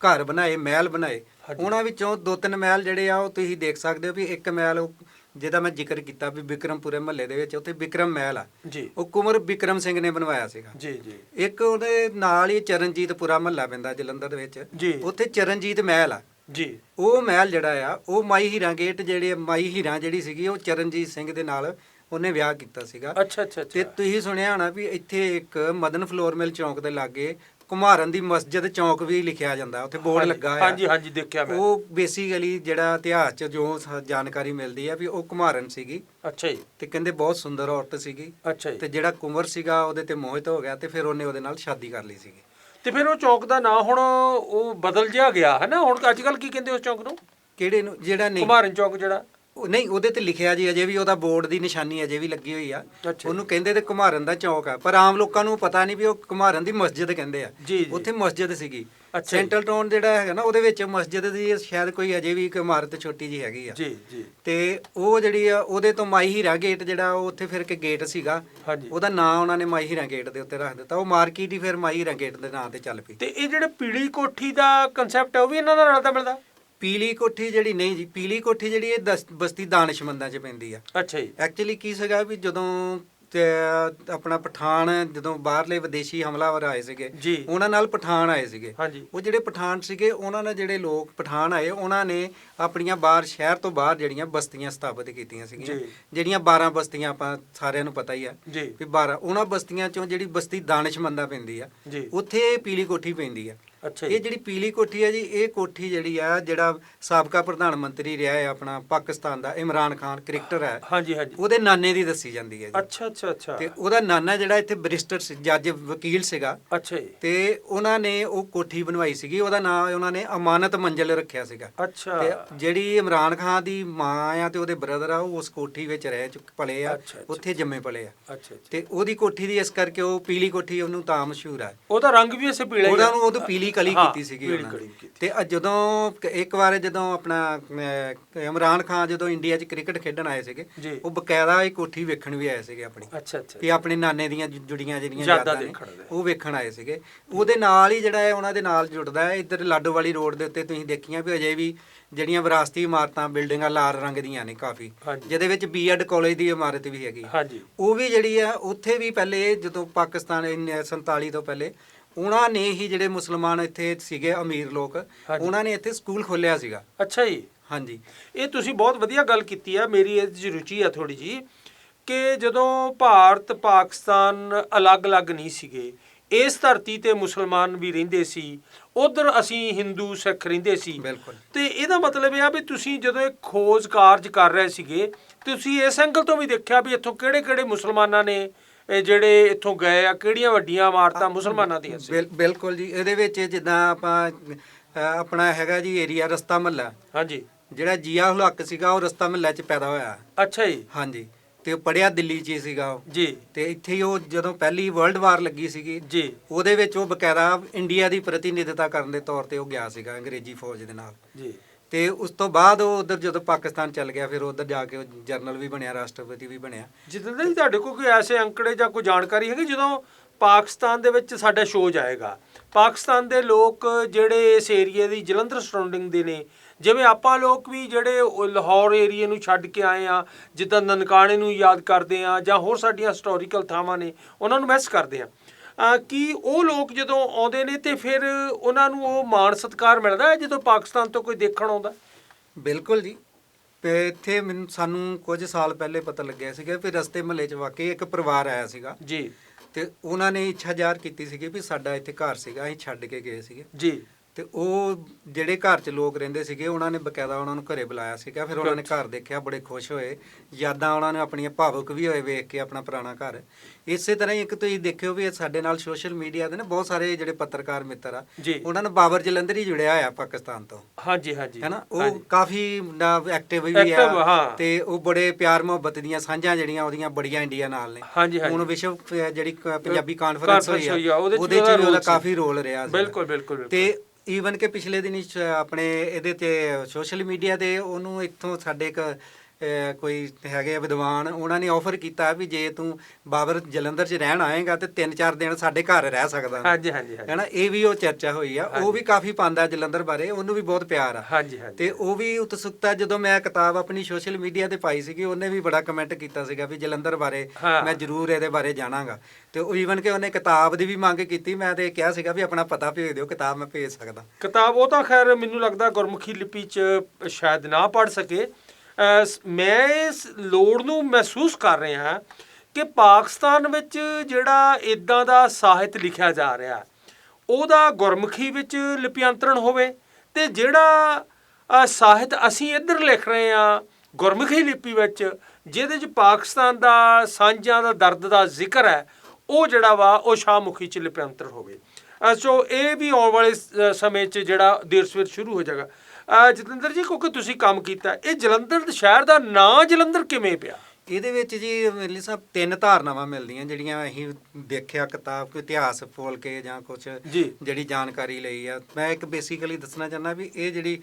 ਘਰ ਬਣਾਏ ਮਹਿਲ ਬਣਾਏ। ਹਾਂਜੀ। ਉਹਨਾਂ ਵਿੱਚੋਂ ਦੋ ਤਿੰਨ ਮਹਿਲ ਜਿਹੜੇ ਆ ਉਹ ਤੁਸੀਂ ਦੇਖ ਸਕਦੇ ਹੋ ਵੀ ਇੱਕ ਮਹਿਲ ਉਹ ਜਿਹਦਾ ਮੈਂ ਜ਼ਿਕਰ ਕੀਤਾ ਵੀ ਵਿਕਰਮਪੁਰੇ ਮਹੱਲੇ ਦੇ ਵਿੱਚ ਉੱਥੇ ਵਿਕਰਮ ਮਹਿਲ ਆ। ਜੀ। ਉਹ ਕੁੰਵਰ ਵਿਕਰਮ ਸਿੰਘ ਨੇ ਬਣਵਾਇਆ ਸੀਗਾ। ਜੀ ਜੀ। ਇੱਕ ਉਹਦੇ ਨਾਲ ਹੀ ਚਰਨਜੀਤਪੁਰਾ ਮਹੱਲਾ ਪੈਂਦਾ ਜਲੰਧਰ ਦੇ ਵਿੱਚ। ਜੀ। ਉੱਥੇ ਚਰਨਜੀਤ ਮਹਿਲ ਆ। ਜੀ। ਉਹ ਮਹਿਲ ਜਿਹੜਾ ਆ ਉਹ ਮਾਈ ਹੀਰਾ ਗੇਟ ਜਿਹੜੇ ਮਾਈ ਹੀਰਾ ਜਿਹੜੀ ਸੀਗੀ ਉਹ ਚਰਨਜੀਤ ਸਿੰਘ ਦੇ ਨਾਲ ਉਹਨੇ ਵਿਆਹ ਕੀਤਾ ਸੀਗਾ। ਅੱਛਾ ਅੱਛਾ ਤੇ ਅੱਛਾ ਤੁਸੀਂ ਸੁਣਿਆ ਹੋਣਾ ਵੀ ਇੱਥੇ ਇੱਕ ਮਦਨ ਫਲੋਰ ਮਿਲ ਚੌਂਕ ਦੇ ਲਾਗੇ ਕੁਮਾਰਨ ਦੀ ਮਸਜਿਦ ਚੌਂਕ ਵੀ ਲਿਖਿਆ ਜਾਂਦਾ ਉੱਥੇ ਬੋਰਡ ਲੱਗਾ ਹੋਇਆ ਹਾਂਜੀ ਹਾਂਜੀ ਦੇਖਿਆ ਮੈਂ। ਉਹ ਬੇਸਿਕਲੀ ਜਿਹੜਾ ਇਤਿਹਾਸ ਚ ਜੋ ਸ- ਜਾਣਕਾਰੀ ਮਿਲਦੀ ਆ ਵੀ ਉਹ ਕੁਮਾਰਨ ਸੀਗੀ। ਅੱਛਾ ਜੀ। ਤੇ ਕਹਿੰਦੇ ਬਹੁਤ ਸੁੰਦਰ ਔਰਤ ਸੀਗੀ। ਅੱਛਾ ਜੀ। ਤੇ ਜਿਹੜਾ ਕੁੰਵਰ ਸੀਗਾ ਉਹਦੇ ਤੇ ਮੋਹਿਤ ਹੋ ਗਿਆ ਤੇ ਫਿਰ ਉਹਨੇ ਉਹਦੇ ਨਾਲ ਸ਼ਾਦੀ ਕਰ ਲਈ ਸੀਗੀ। ਤੇ ਫਿਰ ਉਹ ਚੌਕ ਦਾ ਨਾਂ ਹੁਣ ਉਹ ਬਦਲ ਜਿਹਾ ਗਿਆ ਹੈ ਨਾ ਹੁਣ ਅੱਜ ਕੱਲ ਕੀ ਕਹਿੰਦੇ ਉਸ ਚੌਕ ਨੂੰ? ਕਿਹੜੇ ਨੂੰ? ਜਿਹੜਾ ਨਹੀਂ। ਕੁਮਾਰਨ ਚੌਕ ਜਿਹੜਾ। ਉਹ ਨਹੀਂ ਉਹਦੇ ਤੇ ਲਿਖਿਆ ਜੀ ਅਜੇ ਵੀ ਉਹਦਾ ਬੋਰਡ ਦੀ ਨਿਸ਼ਾਨੀ ਅਜੇ ਵੀ ਲੱਗੀ ਹੋਈ ਆ। ਅੱਛਾ। ਉਹਨੂੰ ਕਹਿੰਦੇ ਤੇ ਕੁਮਾਰਨ ਦਾ ਚੌਕ ਆ। ਪਰ ਆਮ ਲੋਕਾਂ ਨੂੰ ਪਤਾ ਨਹੀਂ ਵੀ ਉਹ ਕੁਮਾਰਨ ਦੀ ਮਸਜਿਦ ਕਹਿੰਦੇ ਆ। ਜੀ ਜੀ। ਉੱਥੇ ਮਸਜਿਦ ਸੀਗੀ। ਅੱਛਾ ਜੀ। ਸੈਂਟਰਲ ਟਾਊਨ ਜਿਹੜਾ ਹੈਗਾ ਨਾ ਉਹਦੇ ਵਿੱਚ ਮਸਜਿਦ ਦੀ ਸ਼ਾਇਦ ਕੋਈ ਅਜੇ ਵੀ ਇੱਕ ਇਮਾਰਤ ਛੋਟੀ ਜੀ ਹੈਗੀ ਆ। ਜੀ ਜੀ। ਤੇ ਉਹ ਜਿਹੜੀ ਆ ਉਹਦੇ ਤੋਂ ਮਾਈ ਹੀਰਾ ਗੇਟ ਜਿਹੜਾ ਉਹ ਉੱਥੇ ਫਿਰ ਇੱਕ ਗੇਟ ਸੀਗਾ। ਹਾਂਜੀ। ਉਹਦਾ ਨਾਂ ਉਹਨਾਂ ਨੇ ਮਾਈ ਹੀਰਾ ਗੇਟ ਦੇ ਉੱਤੇ ਰੱਖ ਦਿੱਤਾ। ਉਹ ਮਾਰਕੀਟ ਹੀ ਫਿਰ ਮਾਈ ਹੀਰਾ ਗੇਟ ਦੇ ਨਾਂ ਤੇ ਚੱਲ ਪਈ। ਤੇ ਇਹ ਜਿਹੜੇ ਪੀਲੀ ਕੋਠੀ ਦਾ ਕਨਸੈਪਟ ਹੈ ਉਹ ਵੀ ਇਹਨਾਂ ਦਾ ਰਲਦਾ ਮਿਲਦਾ? ਪੀਲੀ ਕੋਠੀ ਜਿਹੜੀ ਨਹੀਂ ਜੀ ਪੀਲੀ ਕੋਠੀ ਜਿਹੜੀ ਇਹ ਦਸ- ਬਸਤੀ ਦਾਨਿਸ਼ਮੰਦਾਂ 'ਚ ਪੈਂਦੀ ਆ। ਅੱਛਾ ਜੀ। ਐਕਚੁਅਲੀ ਕੀ ਸੀਗਾ ਵੀ ਜਦੋਂ ਤੇ ਆਪਣਾ ਪਠਾਨ ਜਦੋਂ ਬਾਹਰਲੇ ਵਿਦੇਸ਼ੀ ਹਮਲਾਵਰ ਆਏ ਸੀਗੇ ਜੀ। ਉਹਨਾਂ ਨਾਲ ਪਠਾਨ ਆਏ ਸੀਗੇ। ਹਾਂਜੀ। ਉਹ ਜਿਹੜੇ ਪਠਾਨ ਸੀਗੇ ਉਹਨਾਂ ਨੇ ਜਿਹੜੇ ਲੋਕ ਪਠਾਨ ਆਏ ਉਹਨਾਂ ਨੇ ਆਪਣੀਆਂ ਬਾਹਰ ਸ਼ਹਿਰ ਤੋਂ ਬਾਹਰ ਜਿਹੜੀਆਂ ਬਸਤੀਆਂ ਸਥਾਪਿਤ ਕੀਤੀਆਂ ਸੀਗੀਆਂ। ਜੀ। ਜਿਹੜੀਆਂ 12 ਬਸਤੀਆਂ ਆਪਾਂ ਸਾਰਿਆਂ ਨੂੰ ਪਤਾ ਹੀ ਆ ਜੀ। ਵੀ 12 ਉਹਨਾਂ ਬਸਤੀਆਂ ਚੋਂ ਜਿਹੜੀ ਬਸਤੀ ਦਾਨਿਸ਼ਮੰਦਾ ਪੈਂਦੀ ਆ ਜੀ। ਉੱਥੇ ਇਹ ਪੀਲੀ ਕੋਠੀ ਪੈਂਦੀ ਆ। ਇਹ ਜਿਹੜੀ ਪੀਲੀ ਕੋਠੀ ਆ ਜੀ ਇਹ ਕੋਠੀ ਜਿਹੜੀ ਆ ਜਿਹੜਾ ਸਾਬਕਾ ਪ੍ਰਧਾਨ ਮੰਤਰੀ ਰਿਹਾ ਹੈ ਆਪਣਾ ਪਾਕਿਸਤਾਨ ਦਾ ਇਮਰਾਨ ਖਾਨ ਕ੍ਰਿਕਟਰ ਹੈ। ਹਾਂਜੀ ਹਾਂਜੀ। ਉਹਦੇ ਨਾਨੇ ਦੀ ਦੱਸੀ ਜਾਂਦੀ ਹੈ ਜੀ। ਅੱਛਾ ਅੱਛਾ ਅੱਛਾ। ਤੇ ਉਹਦਾ ਨਾਨਾ ਜਿਹੜਾ ਇੱਥੇ ਬਰਿਸਟਰ ਜੱਜ ਵਕੀਲ ਸੀਗਾ। ਅੱਛਾ ਜੀ। ਤੇ ਉਹਨਾਂ ਨੇ ਉਹ ਕੋਠੀ ਬਣਵਾਈ ਸੀਗੀ ਉਹਦਾ ਨਾਮ ਉਹਨਾਂ ਨੇ ਅਮਾਨਤ ਮੰਜ਼ਲ ਰੱਖਿਆ ਸੀਗਾ। ਅੱਛਾ। ਤੇ ਜਿਹੜੀ ਇਮਰਾਨ ਖਾਨ ਦੀ ਮਾਂ ਆ ਤੇ ਉਹਦੇ ਬ੍ਰਦਰ ਆ ਉਹ ਉਸ ਕੋਠੀ ਵਿੱਚ ਰਹਿ ਚੁੱਕ ਪਲੇ ਆ। ਉੱਥੇ ਜੰਮੇ ਪਲੇ ਆ। ਅੱਛਾ ਤੇ ਉਹਦੀ ਕੋਠੀ ਦੀ ਇਸ ਕਰਕੇ ਉਹ ਪੀਲੀ ਕੋਠੀ ਉਹਨੂੰ ਤਾਂ ਮਸ਼ਹੂਰ ਆ। ਉਹਦਾ ਰੰਗ ਵੀ ਇਸੇ ਪੀਲਾ ਹੀ ਉਹਨਾਂ ਆ। ਨੂੰ ਉਦੋਂ ਪੀਲੀ ਕਲੀ ਹਾਂ, ਕੀਤੀ ਸੀਗੀ ਪੀਲੀ ਉਹਨਾਂ ਨੇ। ਕਲੀ ਕੀਤੀ। ਤੇ ਅੱਜ ਜਦੋਂ ਕ- ਇੱਕ ਵਾਰ ਜਦੋਂ ਆਪਣਾ ਇਮਰਾਨ ਖਾਨ ਜਦੋਂ ਇੰਡੀਆ 'ਚ ਕ੍ਰਿਕਟ ਖੇਡਣ ਆਏ ਸੀਗੇ ਜੀ ਉਹ ਬਕਾਇਦਾ ਇਹ ਕੋਠੀ ਵੇਖਣ ਵੀ ਆਏ ਸੀਗੇ ਆਪਣੀ ਅੱਛਾ ਅੱਛਾ ਵੀ ਆਪਣੇ ਨਾਨੇ ਦੀਆਂ ਜੁ- ਜੁੜੀਆਂ ਜਿਹੜੀਆਂ ਯਾਦਾਂ ਯਾਦਾਂ ਨੇ ਦੇਖਣ ਦੇ। ਉਹ ਵੇਖਣ ਆਏ ਸੀਗੇ ਉਹਦੇ ਨਾਲ ਹੀ ਜਿਹੜਾ ਹੈ ਉਹਨਾਂ ਦੇ ਨਾਲ ਜੁੜਦਾ ਹੈ ਇੱਧਰ ਲਾਡੋਵਾਲੀ ਰੋਡ ਦੇ ਉੱਤੇ ਤੁਸੀਂ ਦੇਖੀਆਂ ਵੀ ਅਜੇ ਵੀ ਜਿਹੜੀਆਂ ਵਿਰਾਸਤੀ ਇਮਾਰਤਾਂ ਬਿਲਡਿੰਗਾਂ ਲਾਲ ਰੰਗ ਦੀਆਂ ਨੇ ਕਾਫੀ ਹਾਂਜੀ। ਜਿਹਦੇ ਵਿੱਚ ਬੀਐਡ ਕਾਲਜ ਦੀ ਇਮਾਰਤ ਵੀ ਹੈਗੀ ਹਾਂਜੀ ਉਹ ਵੀ ਜਿਹੜੀ ਆ ਉੱਥੇ ਵੀ ਪਹਿਲੇ ਜਦੋਂ ਪਾਕਿਸਤਾਨ ਇੰਨੇ 47 ਤੋਂ ਪਹਿਲੇ ਉਹਨਾਂ ਨੇ ਹੀ ਜਿਹੜੇ ਮੁਸਲਮਾਨ ਇੱਥੇ ਸੀਗੇ ਅਮੀਰ ਲੋਕ ਹਾਂਜੀ। ਉਹਨਾਂ ਨੇ ਇੱਥੇ ਸਕੂਲ ਖੋਲ੍ਹਿਆ ਸੀਗਾ। ਅੱਛਾ ਜੀ। ਹਾਂਜੀ। ਇਹ ਤੁਸੀਂ ਬਹੁਤ ਵਧੀਆ ਗੱਲ ਕੀਤੀ ਆ ਮੇਰੀ ਇਹ 'ਚ ਰੁਚੀ ਆ ਥੋੜੀ ਜੀ ਕਿ ਜਦੋਂ ਭਾਰਤ ਪਾਕਿਸਤਾਨ ਅਲੱਗ-ਅਲੱਗ ਨਹੀਂ ਸੀਗੇ ਇਸ ਧਰਤੀ ਤੇ ਮੁਸਲਮਾਨ ਵੀ ਰਹਿੰਦੇ ਸੀ ਉਧਰ ਅਸੀਂ ਹਿੰਦੂ ਸਿੱਖ ਰਹਿੰਦੇ ਸੀ। ਬਿਲਕੁਲ। ਤੇ ਇਹਦਾ ਮਤਲਬ ਇਹ ਆ ਵੀ ਤੁਸੀਂ ਜਦੋਂ ਇਹ ਖੋਜ ਕਾਰਜ ਕਰ ਰਹੇ ਸੀਗੇ ਤੁਸੀਂ ਇਸ ਐਂਗਲ ਤੋਂ ਵੀ ਦੇਖਿਆ ਵੀ ਇੱਥੋਂ ਕਿਹੜੇ-ਕਿਹੜੇ ਮੁਸਲਮਾਨਾਂ ਨੇ ਜਿਹੜੇ ਇੱਥੋਂ ਗਏ ਆ ਕਿਹੜੀਆਂ ਵੱਡੀਆਂ ਇਮਾਰਤਾਂ ਮੁਸਲਮਾਨਾਂ ਦੀਆਂ ਸੀ? ਬਿਲ- ਬਿਲਕੁਲ ਜੀ ਇਹਦੇ ਵਿੱਚ ਜਿੱਦਾਂ ਆਪਾਂ ਆਪਣਾ ਹੈਗਾ ਜੀ ਏਰੀਆ ਰਸਤਾ ਮਹੱਲਾ। ਹਾਂਜੀ। ਜਿਹੜਾ ਜੀਆ ਹੁਲਕ ਸੀਗਾ ਉਹ ਰਸਤਾ ਮਹੱਲਾ 'ਚ ਪੈਦਾ ਹੋਇਆ। ਅੱਛਾ ਜੀ। ਹਾਂਜੀ। ਤੇ ਉਹ ਪੜਿਆ ਦਿੱਲੀ 'ਚ ਸੀਗਾ ਉਹ। ਜੀ। ਤੇ ਇੱਥੇ ਹੀ ਉਹ ਜਦੋਂ ਪਹਿਲੀ ਵਰਲਡ ਵਾਰ ਲੱਗੀ ਸੀਗੀ ਜੀ। ਉਹਦੇ ਵਿੱਚ ਉਹ ਬਕਾਇਦਾ ਇੰਡੀਆ ਦੀ ਪ੍ਰਤੀਨਿਧਤਾ ਕਰਨ ਦੇ ਤੌਰ ਤੇ ਉਹ ਗਿਆ ਸੀਗਾ ਅੰਗਰੇਜ਼ੀ ਫੌਜ ਦੇ ਨਾਲ। ਜੀ। ਤੇ ਉਸ ਤੋਂ ਬਾਅਦ ਉਹ ਉਧਰ ਜਦੋਂ ਪਾਕਿਸਤਾਨ ਚੱਲ ਗਿਆ, ਫਿਰ ਉਧਰ ਜਾ ਕੇ ਉਹ ਜਰਨਲ ਵੀ ਬਣਿਆ, ਰਾਸ਼ਟਰਪਤੀ ਵੀ ਬਣਿਆ। ਜਿੱਦਾਂ ਜੀ ਤੁਹਾਡੇ ਕੋਲ ਕੋਈ ਐਸੇ ਅੰਕੜੇ ਜਾਂ ਕੋਈ ਜਾਣਕਾਰੀ ਹੈਗੀ ਜਦੋਂ ਪਾਕਿਸਤਾਨ ਦੇ ਵਿੱਚ ਸਾਡਾ ਸ਼ੋਅ ਜਾਏਗਾ? ਪਾਕਿਸਤਾਨ ਦੇ ਲੋਕ ਜਿਹੜੇ ਇਸ ਏਰੀਏ ਦੀ ਜਲੰਧਰ ਸਰਾਊਂਡਿੰਗ ਦੇ ਨੇ, ਜਿਵੇਂ ਆਪਾਂ ਲੋਕ ਵੀ ਜਿਹੜੇ ਲਾਹੌਰ ਏਰੀਏ ਨੂੰ ਛੱਡ ਕੇ ਆਏ ਆ, ਜਿੱਦਾਂ ਨਨਕਾਣੇ ਨੂੰ ਯਾਦ ਕਰਦੇ ਆ ਜਾਂ ਹੋਰ ਸਾਡੀਆਂ ਹਿਸਟੋਰੀਕਲ ਥਾਵਾਂ ਨੇ, ਉਹਨਾਂ ਨੂੰ ਮਿਸ ਕਰਦੇ ਆ। ਕੀ ਉਹ ਲੋਕ ਜਦੋਂ ਆਉਂਦੇ ਨੇ ਤੇ ਫਿਰ ਉਹਨਾਂ ਨੂੰ ਉਹ ਮਾਣ ਸਤਿਕਾਰ ਮਿਲਦਾ ਹੈ ਜਦੋਂ ਪਾਕਿਸਤਾਨ ਤੋਂ ਕੋਈ ਦੇਖਣ ਆਉਂਦਾ? ਬਿਲਕੁਲ ਜੀ। ਤੇ ਇੱਥੇ ਮੈਨੂੰ ਸਾਨੂੰ ਕੁਝ ਸਾਲ ਪਹਿਲੇ ਪਤਾ ਲੱਗਿਆ ਸੀਗਾ ਵੀ ਰਸਤੇ ਮਹੱਲੇ 'ਚ ਵਾਕਈ ਇੱਕ ਪਰਿਵਾਰ ਆਇਆ ਸੀਗਾ। ਜੀ। ਤੇ ਉਹਨਾਂ ਨੇ ਇੱਛਾ ਜ਼ਾਹਰ ਕੀਤੀ ਸੀਗੀ ਵੀ ਸਾਡਾ ਇੱਥੇ ਘਰ ਸੀਗਾ ਅਸੀਂ ਛੱਡ ਕੇ ਗਏ ਸੀਗੇ। ਜੀ। ਤੇ ਉਹ ਜਿਹੜੇ ਘਰ 'ਚ ਲੋਕ ਰਹਿੰਦੇ ਸੀਗੇ ਉਹਨਾਂ ਨੇ ਬਕਾਇਦਾ ਉਹਨਾਂ ਨੂੰ ਘਰੇ ਬੁਲਾਇਆ ਸੀਗਾ ਫਿਰ ਉਹਨਾਂ ਨੇ ਘਰ ਦੇਖਿਆ ਬੜੇ ਖੁਸ਼ ਹੋਏ ਯਾਦਾਂ ਉਹਨਾਂ ਨੇ ਆਪਣੀਆਂ ਭਾਵੁਕ ਵੀ ਹੋਏ ਵੇਖ ਕੇ ਆਪਣਾ ਪੁਰਾਣਾ ਘਰ ਇਸੇ ਤਰ੍ਹਾਂ ਹੀ ਇੱਕ ਤੁਸੀਂ ਦੇਖਿਓ ਵੀ ਸਾਡੇ ਨਾਲ ਸੋਸ਼ਲ ਮੀਡੀਆ ਦੇ ਨਾ ਬਹੁਤ ਸਾਰੇ ਜਿਹੜੇ ਪੱਤਰਕਾਰ ਮਿੱਤਰ ਆ ਉਹਨਾਂ ਨੂੰ ਬਾਬਰ ਜਲੰਧਰ ਜੁੜਿਆ ਹੋਇਆ ਪਾਕਿਸਤਾਨ ਤੋਂ ਹਾਂਜੀ ਹਾਂਜੀ ਹੈਨਾ ਉਹ। ਕਾਫੀ ਐਕਟਿਵ ਵੀ ਆ। ਤੇ ਉਹ ਬੜੇ ਪਿਆਰ ਮੁਹੱਬਤ ਦੀਆਂ ਸਾਂਝਾਂ ਜਿਹੜੀਆਂ ਉਹਦੀਆਂ ਬੜੀਆਂ ਇੰਡੀਆ ਨਾਲ ਨੇ ਹਾਂਜੀ, ਹਾਂਜੀ। ਹੁਣ ਵਿਸ਼ਵ ਜਿਹੜੀ ਪੰਜਾਬੀ ਕਾਨਫਰੰਸ ਹੋਈ ਆ, ਉਹਦੇ 'ਚ ਵੀ ਉਹਦਾ। ਕਾਫੀ ਰੋਲ ਰਿਹਾ ਬਿਲਕੁਲ ਬਿਲਕੁਲ। ਤੇ ਈਵਨ ਕਿ ਪਿਛਲੇ ਦਿਨੀ ਆਪਣੇ ਇਹਦੇ ਤੇ ਸੋਸ਼ਲ ਮੀਡੀਆ ਤੇ ਉਹਨੂੰ ਇੱਥੋਂ ਸਾਡੇ ਇੱਕ ਕੋਈ ਹੈਗੇ ਵਿਦਵਾਨ ਉਹਨਾਂ ਨੇ ਆਫਰ ਕੀਤਾ ਵੀ ਜੇ ਤੂੰ ਬਾਬਰ ਜਲੰਧਰ 'ਚ ਰਹਿਣ ਆਏਗਾ ਤੇ 3-4 ਦਿਨ ਸਾਡੇ ਘਰ ਰਹਿ ਸਕਦਾ ਹਾਂਜੀ ਹਾਂਜੀ ਹੈਨਾ? ਇਹ ਵੀ ਉਹ ਚਰਚਾ ਹੋਈ ਆ। ਉਹ ਵੀ ਕਾਫੀ ਪਾਉਂਦਾ ਜਲੰਧਰ ਬਾਰੇ ਉਹਨੂੰ ਵੀ ਬਹੁਤ ਪਿਆਰ ਆ। ਹਾਂਜੀ ਹਾਂਜੀ। ਤੇ ਉਹ ਵੀ ਉਤਸੁਕਤਾ ਜਦੋਂ ਮੈਂ ਕਿਤਾਬ ਆਪਣੀ ਸੋਸ਼ਲ ਮੀਡੀਆ ਤੇ ਪਾਈ ਸੀਗੀ ਉਹਨੇ ਵੀ ਬੜਾ ਕਮੈਂਟ ਕੀਤਾ ਸੀਗਾ ਵੀ ਜਲੰਧਰ ਬਾਰੇ। ਮੈਂ ਜ਼ਰੂਰ ਇਹਦੇ ਬਾਰੇ ਜਾਣਾਂਗਾ। ਤੇ ਉਹ ਈਵਨ ਕਿ ਉਹਨੇ ਕਿਤਾਬ ਦੀ ਵੀ ਮੰਗ ਕੀਤੀ ਮੈਂ ਤੇ ਕਿਹਾ ਸੀਗਾ ਵੀ ਆਪਣਾ ਪਤਾ ਭੇਜ ਦਿਓ ਕਿਤਾਬ ਮੈਂ ਭੇਜ ਸਕਦਾ। ਕਿਤਾਬ ਉਹ ਤਾਂ ਖੈਰ ਮੈਨੂੰ ਲੱਗਦਾ ਗੁਰਮੁਖੀ ਲਿਪੀ 'ਚ ਸ਼ਾਇਦ ਨਾ ਪੜ ਸਕੇ ਮੈਂ ਇਸ ਲੋੜ ਨੂੰ ਮਹਿਸੂਸ ਕਰ ਰਿਹਾ ਹਾਂ ਕਿ ਪਾਕਿਸਤਾਨ ਵਿੱਚ ਜਿਹੜਾ ਇਦਾਂ ਦਾ ਸਾਹਿਤ ਲਿਖਿਆ ਜਾ ਰਿਹਾ, ਉਹਦਾ ਗੁਰਮੁਖੀ ਵਿੱਚ ਲਿਪਿਅੰਤਰਣ ਹੋਵੇ ਤੇ ਜਿਹੜਾ ਸਾਹਿਤ ਅਸੀਂ ਇੱਧਰ ਲਿਖ ਰਹੇ ਹਾਂ ਗੁਰਮੁਖੀ ਲਿਪੀ ਵਿੱਚ, ਜਿਹਦੇ 'ਚ ਪਾਕਿਸਤਾਨ ਦਾ ਸਾਂਝਾਂ ਦਾ ਦਰਦ ਦਾ ਜ਼ਿਕਰ ਹੈ, ਉਹ ਜਿਹੜਾ ਵਾ, ਉਹ ਸ਼ਾਹਮੁਖੀ 'ਚ ਲਿਪਿਅੰਤਰ ਹੋਵੇ। ਸੋ ਇਹ ਵੀ ਆਉਣ ਵਾਲੇ ਸਮੇਂ 'ਚ ਜਿਹੜਾ, ਦੇਰ ਸਵੇਰ ਸ਼ੁਰੂ ਹੋ ਜਾਏਗਾ। ਜਤਿੰਦਰ ਜੀ ਕਿਉਂਕਿ ਤੁਸੀਂ ਕੰਮ ਕੀਤਾ ਇਹ ਜਲੰਧਰ ਦੇ ਸ਼ਹਿਰ ਦਾ ਨਾਂ ਜਲੰਧਰ ਕਿਵੇਂ ਪਿਆ? ਇਹਦੇ ਵਿੱਚ ਜੀ ਮੇਰੀ ਸਾਹਿਬ ਤਿੰਨ ਧਾਰਨਾਵਾਂ ਮਿਲਦੀਆਂ ਜਿਹੜੀਆਂ ਅਸੀਂ ਦੇਖਿਆ ਕਿਤਾਬ ਕੋਈ ਇਤਿਹਾਸ ਫੋਲ ਕੇ ਜਾਂ ਕੁਝ ਜਿਹੜੀ ਜਾਣਕਾਰੀ ਲਈ ਆ। ਮੈਂ ਇੱਕ ਬੇਸਿਕਲੀ ਦੱਸਣਾ ਚਾਹੁੰਦਾ ਵੀ ਇਹ ਜਿਹੜੀ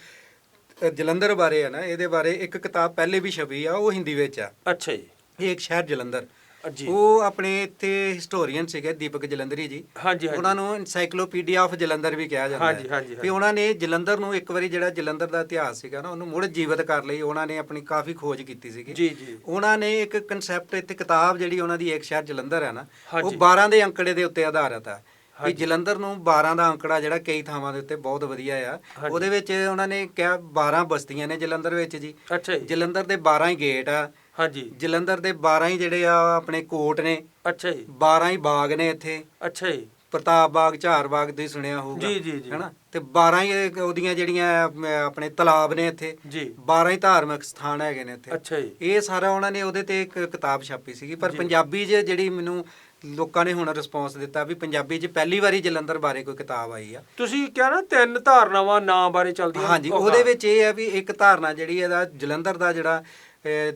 ਜਲੰਧਰ ਬਾਰੇ ਆ ਨਾ ਇਹਦੇ ਬਾਰੇ ਇੱਕ ਕਿਤਾਬ ਪਹਿਲੇ ਵੀ ਛਪੀ ਆ ਉਹ ਹਿੰਦੀ ਵਿੱਚ ਆ। ਅੱਛਾ ਜੀ। ਇਹ ਇੱਕ ਸ਼ਹਿਰ ਜਲੰਧਰ। ਜੀ। ਉਹ ਆਪਣੇ ਇੱਥੇ ਹਿਸਟੋਰੀਅਨ ਸੀਗੇ ਦੀਪਕ ਜਲੰਧਰੀ ਜੀ। ਹਾਂਜੀ ਹਾਂਜੀ। ਉਹਨਾਂ ਨੂੰ ਐਨਸਾਈਕਲੋਪੀਡੀਆ ਆਫ ਜਲੰਧਰ ਵੀ ਕਿਹਾ ਜਾਂਦਾ ਹਾਂਜੀ, ਹਾਂਜੀ, ਵੀ ਉਹਨਾਂ ਨੇ ਜਲੰਧਰ ਨੂੰ ਇੱਕ ਵਾਰੀ ਜਿਹੜਾ ਜਲੰਧਰ ਦਾ ਇਤਿਹਾਸ ਸੀਗਾ ਨਾ ਉਹਨੂੰ ਮੁੜ ਜੀਵਤ ਕਰ ਲਈ। ਉਹਨਾਂ ਨੇ ਆਪਣੀ ਕਾਫੀ ਖੋਜ ਕੀਤੀ ਸੀਗੀ। ਜੀ ਜੀ। ਉਹਨਾਂ ਨੇ ਇੱਕ ਕਨਸੈਪਟ ਇੱਥੇ ਕਿਤਾਬ ਜਿਹੜੀ ਉਹਨਾਂ ਦੀ ਇੱਕ ਸ਼ਹਿਰ ਜਲੰਧਰ ਹੈ ਨਾ ਉਹ ਹਾਂਜੀ। 12 ਦੇ ਅੰਕੜੇ ਦੇ ਉੱਤੇ ਆਧਾਰਿਤ ਆ ਵੀ। ਜਲੰਧਰ ਨੂੰ 12 ਦਾ ਅੰਕੜਾ ਜਿਹੜਾ ਕਈ ਥਾਵਾਂ ਦੇ ਉੱਤੇ ਬਹੁਤ ਵਧੀਆ ਆ। ਉਹਦੇ ਵਿੱਚ ਉਹਨਾਂ ਨੇ ਕਿਹਾ 12 ਬਸਤੀਆਂ ਨੇ ਜਲੰਧਰ ਵਿੱਚ ਜੀ। ਅੱਛਾ ਜੀ। ਜਲੰਧਰ ਦੇ 12 ਹੀ ਗੇਟ ਆ। ਹਾਂਜੀ। ਜਲੰਧਰ ਦੇ 12 ਹੀ ਜਿਹੜੇ ਆ ਆਪਣੇ ਕੋਟ ਨੇ ਅੱਛਾ ਜੀ। 12 ਹੀ ਬਾਗ ਨੇ ਇੱਥੇ। ਅੱਛਾ ਜੀ। ਪ੍ਰਤਾਪ ਬਾਗ ਝਾਰ ਬਾਗ ਤੁਸੀਂ ਸੁਣਿਆ ਹੋਊਗਾ ਜੀ, ਜੀ, ਜੀ। ਹੈਨਾ? ਤੇ 12 ਹੀ ਉਹਦੀਆਂ ਜਿਹੜੀਆਂ ਆਪਣੇ ਤਲਾਬ ਨੇ ਇੱਥੇ। ਜੀ। 12 ਹੀ ਧਾਰਮਿਕ ਸਥਾਨ ਹੈਗੇ ਨੇ ਇੱਥੇ। ਅੱਛਾ ਜੀ। ਇਹ ਸਾਰਾ ਉਹਨਾਂ ਨੇ ਉਹਦੇ ਤੇ ਇੱਕ ਕਿਤਾਬ ਛਾਪੀ ਸੀਗੀ। ਪਰ। ਪੰਜਾਬੀ 'ਚ ਜਿਹੜੀ ਮੈਨੂੰ ਲੋਕਾਂ ਨੇ ਹੁਣ ਰਿਸਪੌਂਸ ਦਿੱਤਾ ਵੀ ਪੰਜਾਬੀ 'ਚ ਪਹਿਲੀ ਵਾਰੀ ਜਲੰਧਰ ਬਾਰੇ ਕੋਈ ਕਿਤਾਬ ਆਈ ਆ। ਤੁਸੀਂ ਕਿਹਾ ਨਾ ਤਿੰਨ ਧਾਰਨਾਵਾਂ ਨਾਂ ਬਾਰੇ ਚੱਲਦੀਆਂ ਹਾਂਜੀ ਉਹ ਉਹਦੇ। ਵਿੱਚ ਇਹ ਹੈ ਵੀ ਇੱਕ ਧਾਰਨਾ ਜਿਹੜੀ ਇਹਦਾ ਜਲੰਧਰ ਦਾ ਜਿਹੜਾ